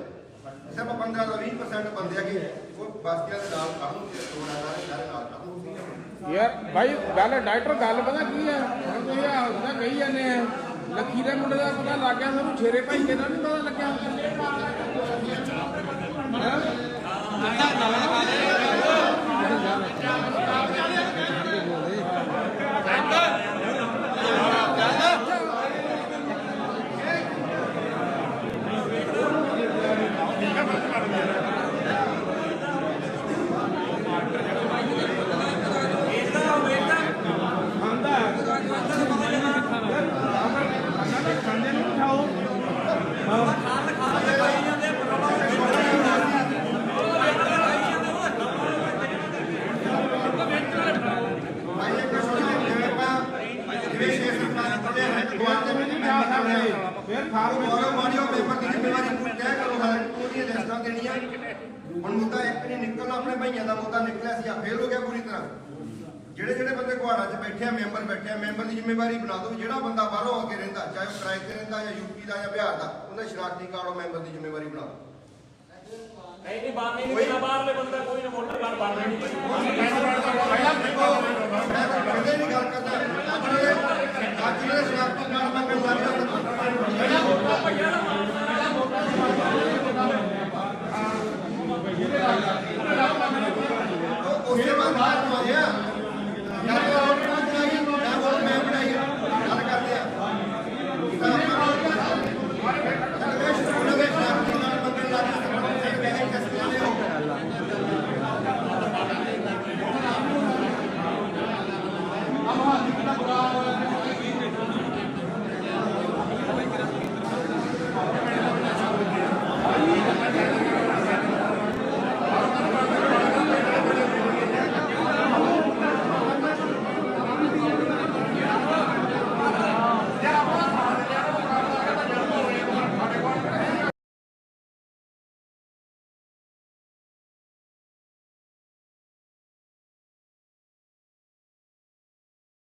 ਸਿਰਫ 15 ਤੋਂ 20% ਬੰਦੇ ਆ ਕਿ ਉਹ ਬਸਤੀਆਂ ਦੇ ਨਾਲ ਖੜਨ ਤੇ ਤੋੜਾ ਸਾਰੇ ਸਾਰੇ ਨਾਲ ਖੜਨ ਯਾਰ ਭਾਈ ਗੱਲ ਡਾਕਟਰ ਗੱਲ ਪਤਾ ਕੀ ਹੈ ਹੁਣ ਤੁਸੀਂ ਹੱਸਦਾ ਕਹੀ ਜਾਂਦੇ ਆ ਲੱਖੀ ਦੇ ਮੁੰਡੇ ਦਾ ਪਤਾ ਲੱਗ ਗਿਆ ਸਾਨੂੰ ਛੇਰੇ ਭਾਈ ਦੇ ਨਾਲ ਨਹੀਂ ਪਤਾ ਲੱਗਿਆ? ਹੈਂ? ਭਾਈ ਇੱਕ ਸੁਣੋ ਜਿਵੇਂ ਆਪਾਂ ਜਿਵੇਂ ਛੇ ਸਰਕਾਰ ਕਰਦੇ ਹਾਂ ਦੁਆਰ ਦੇ ਵਿੱਚ ਹਾਂ ਫਿਰ ਉਹ ਮਾਰੋ ਮਾਰਿਓ ਪੇਪਰ ਦੀ ਜ਼ਿੰਮੇਵਾਰੀ ਤੂੰ ਤੈਅ ਕਰੋ ਤੂੰ ਉਹਦੀਆਂ ਲਿਸਟਾਂ ਦੇਣੀਆਂ ਹੁਣ ਮੁੱਦਾ ਇੱਕ ਨਹੀਂ ਨਿਕਲਣਾ ਆਪਣੇ ਭਾਈਆਂ ਦਾ ਮੁੱਦਾ ਨਿਕਲਿਆ ਸੀ ਆ ਫੇਲ ਹੋ ਗਿਆ ਪੂਰੀ ਤਰ੍ਹਾਂ। ਜਿਹੜੇ ਜਿਹੜੇ ਬੰਦੇ ਗੁਹਾੜਾ 'ਚ ਬੈਠੇ ਆ ਮੈਂਬਰ ਬੈਠੇ ਆ ਮੈਂਬਰ ਦੀ ਜ਼ਿੰਮੇਵਾਰੀ ਬਣਾ ਦਿਓ। ਜਿਹੜਾ ਬੰਦਾ ਬਾਹਰੋਂ ਆ ਕੇ ਰਹਿੰਦਾ ਚਾਹੇ ਉਹ ਕਿਰਾਏ ਤੇ ਰਹਿੰਦਾ ਜਾਂ ਯੂਪੀ ਦਾ ਜਾਂ ਬਿਹਾਰ ਦਾ ਉਹਦਾ ਸ਼ਨਾਖਤੀ ਕਾਰਡ ਮੈਂਬਰ ਦੀ ਜ਼ਿੰਮੇਵਾਰੀ ਬਣਾ ਦਿਓ। ਨਹੀਂ ਨਹੀਂ ਬਾਹਰ ਨਹੀਂ ਨਿਕਲਣਾ ਬਾਹਰਲੇ ਬੰਦਾ ਕੋਈ ਨਾ ਮੋਟਰ ਕਾਰ ਬਾਹਰ ਨਹੀਂ ਮੈਂ ਤਾਂ ਕਦੇ ਨਹੀਂ ਗੱਲ ਕਰਦਾ ਅੱਜ ਦੇ ਅੱਜ ਦੇ ਸ਼ਨਾਖਤੀ ਕਾਰਡ ਮੰਗਣ ਲੱਗ ਉਹਦੇ ਬਾਅਦ ਆ ਗਿਆ। ਯਾਰ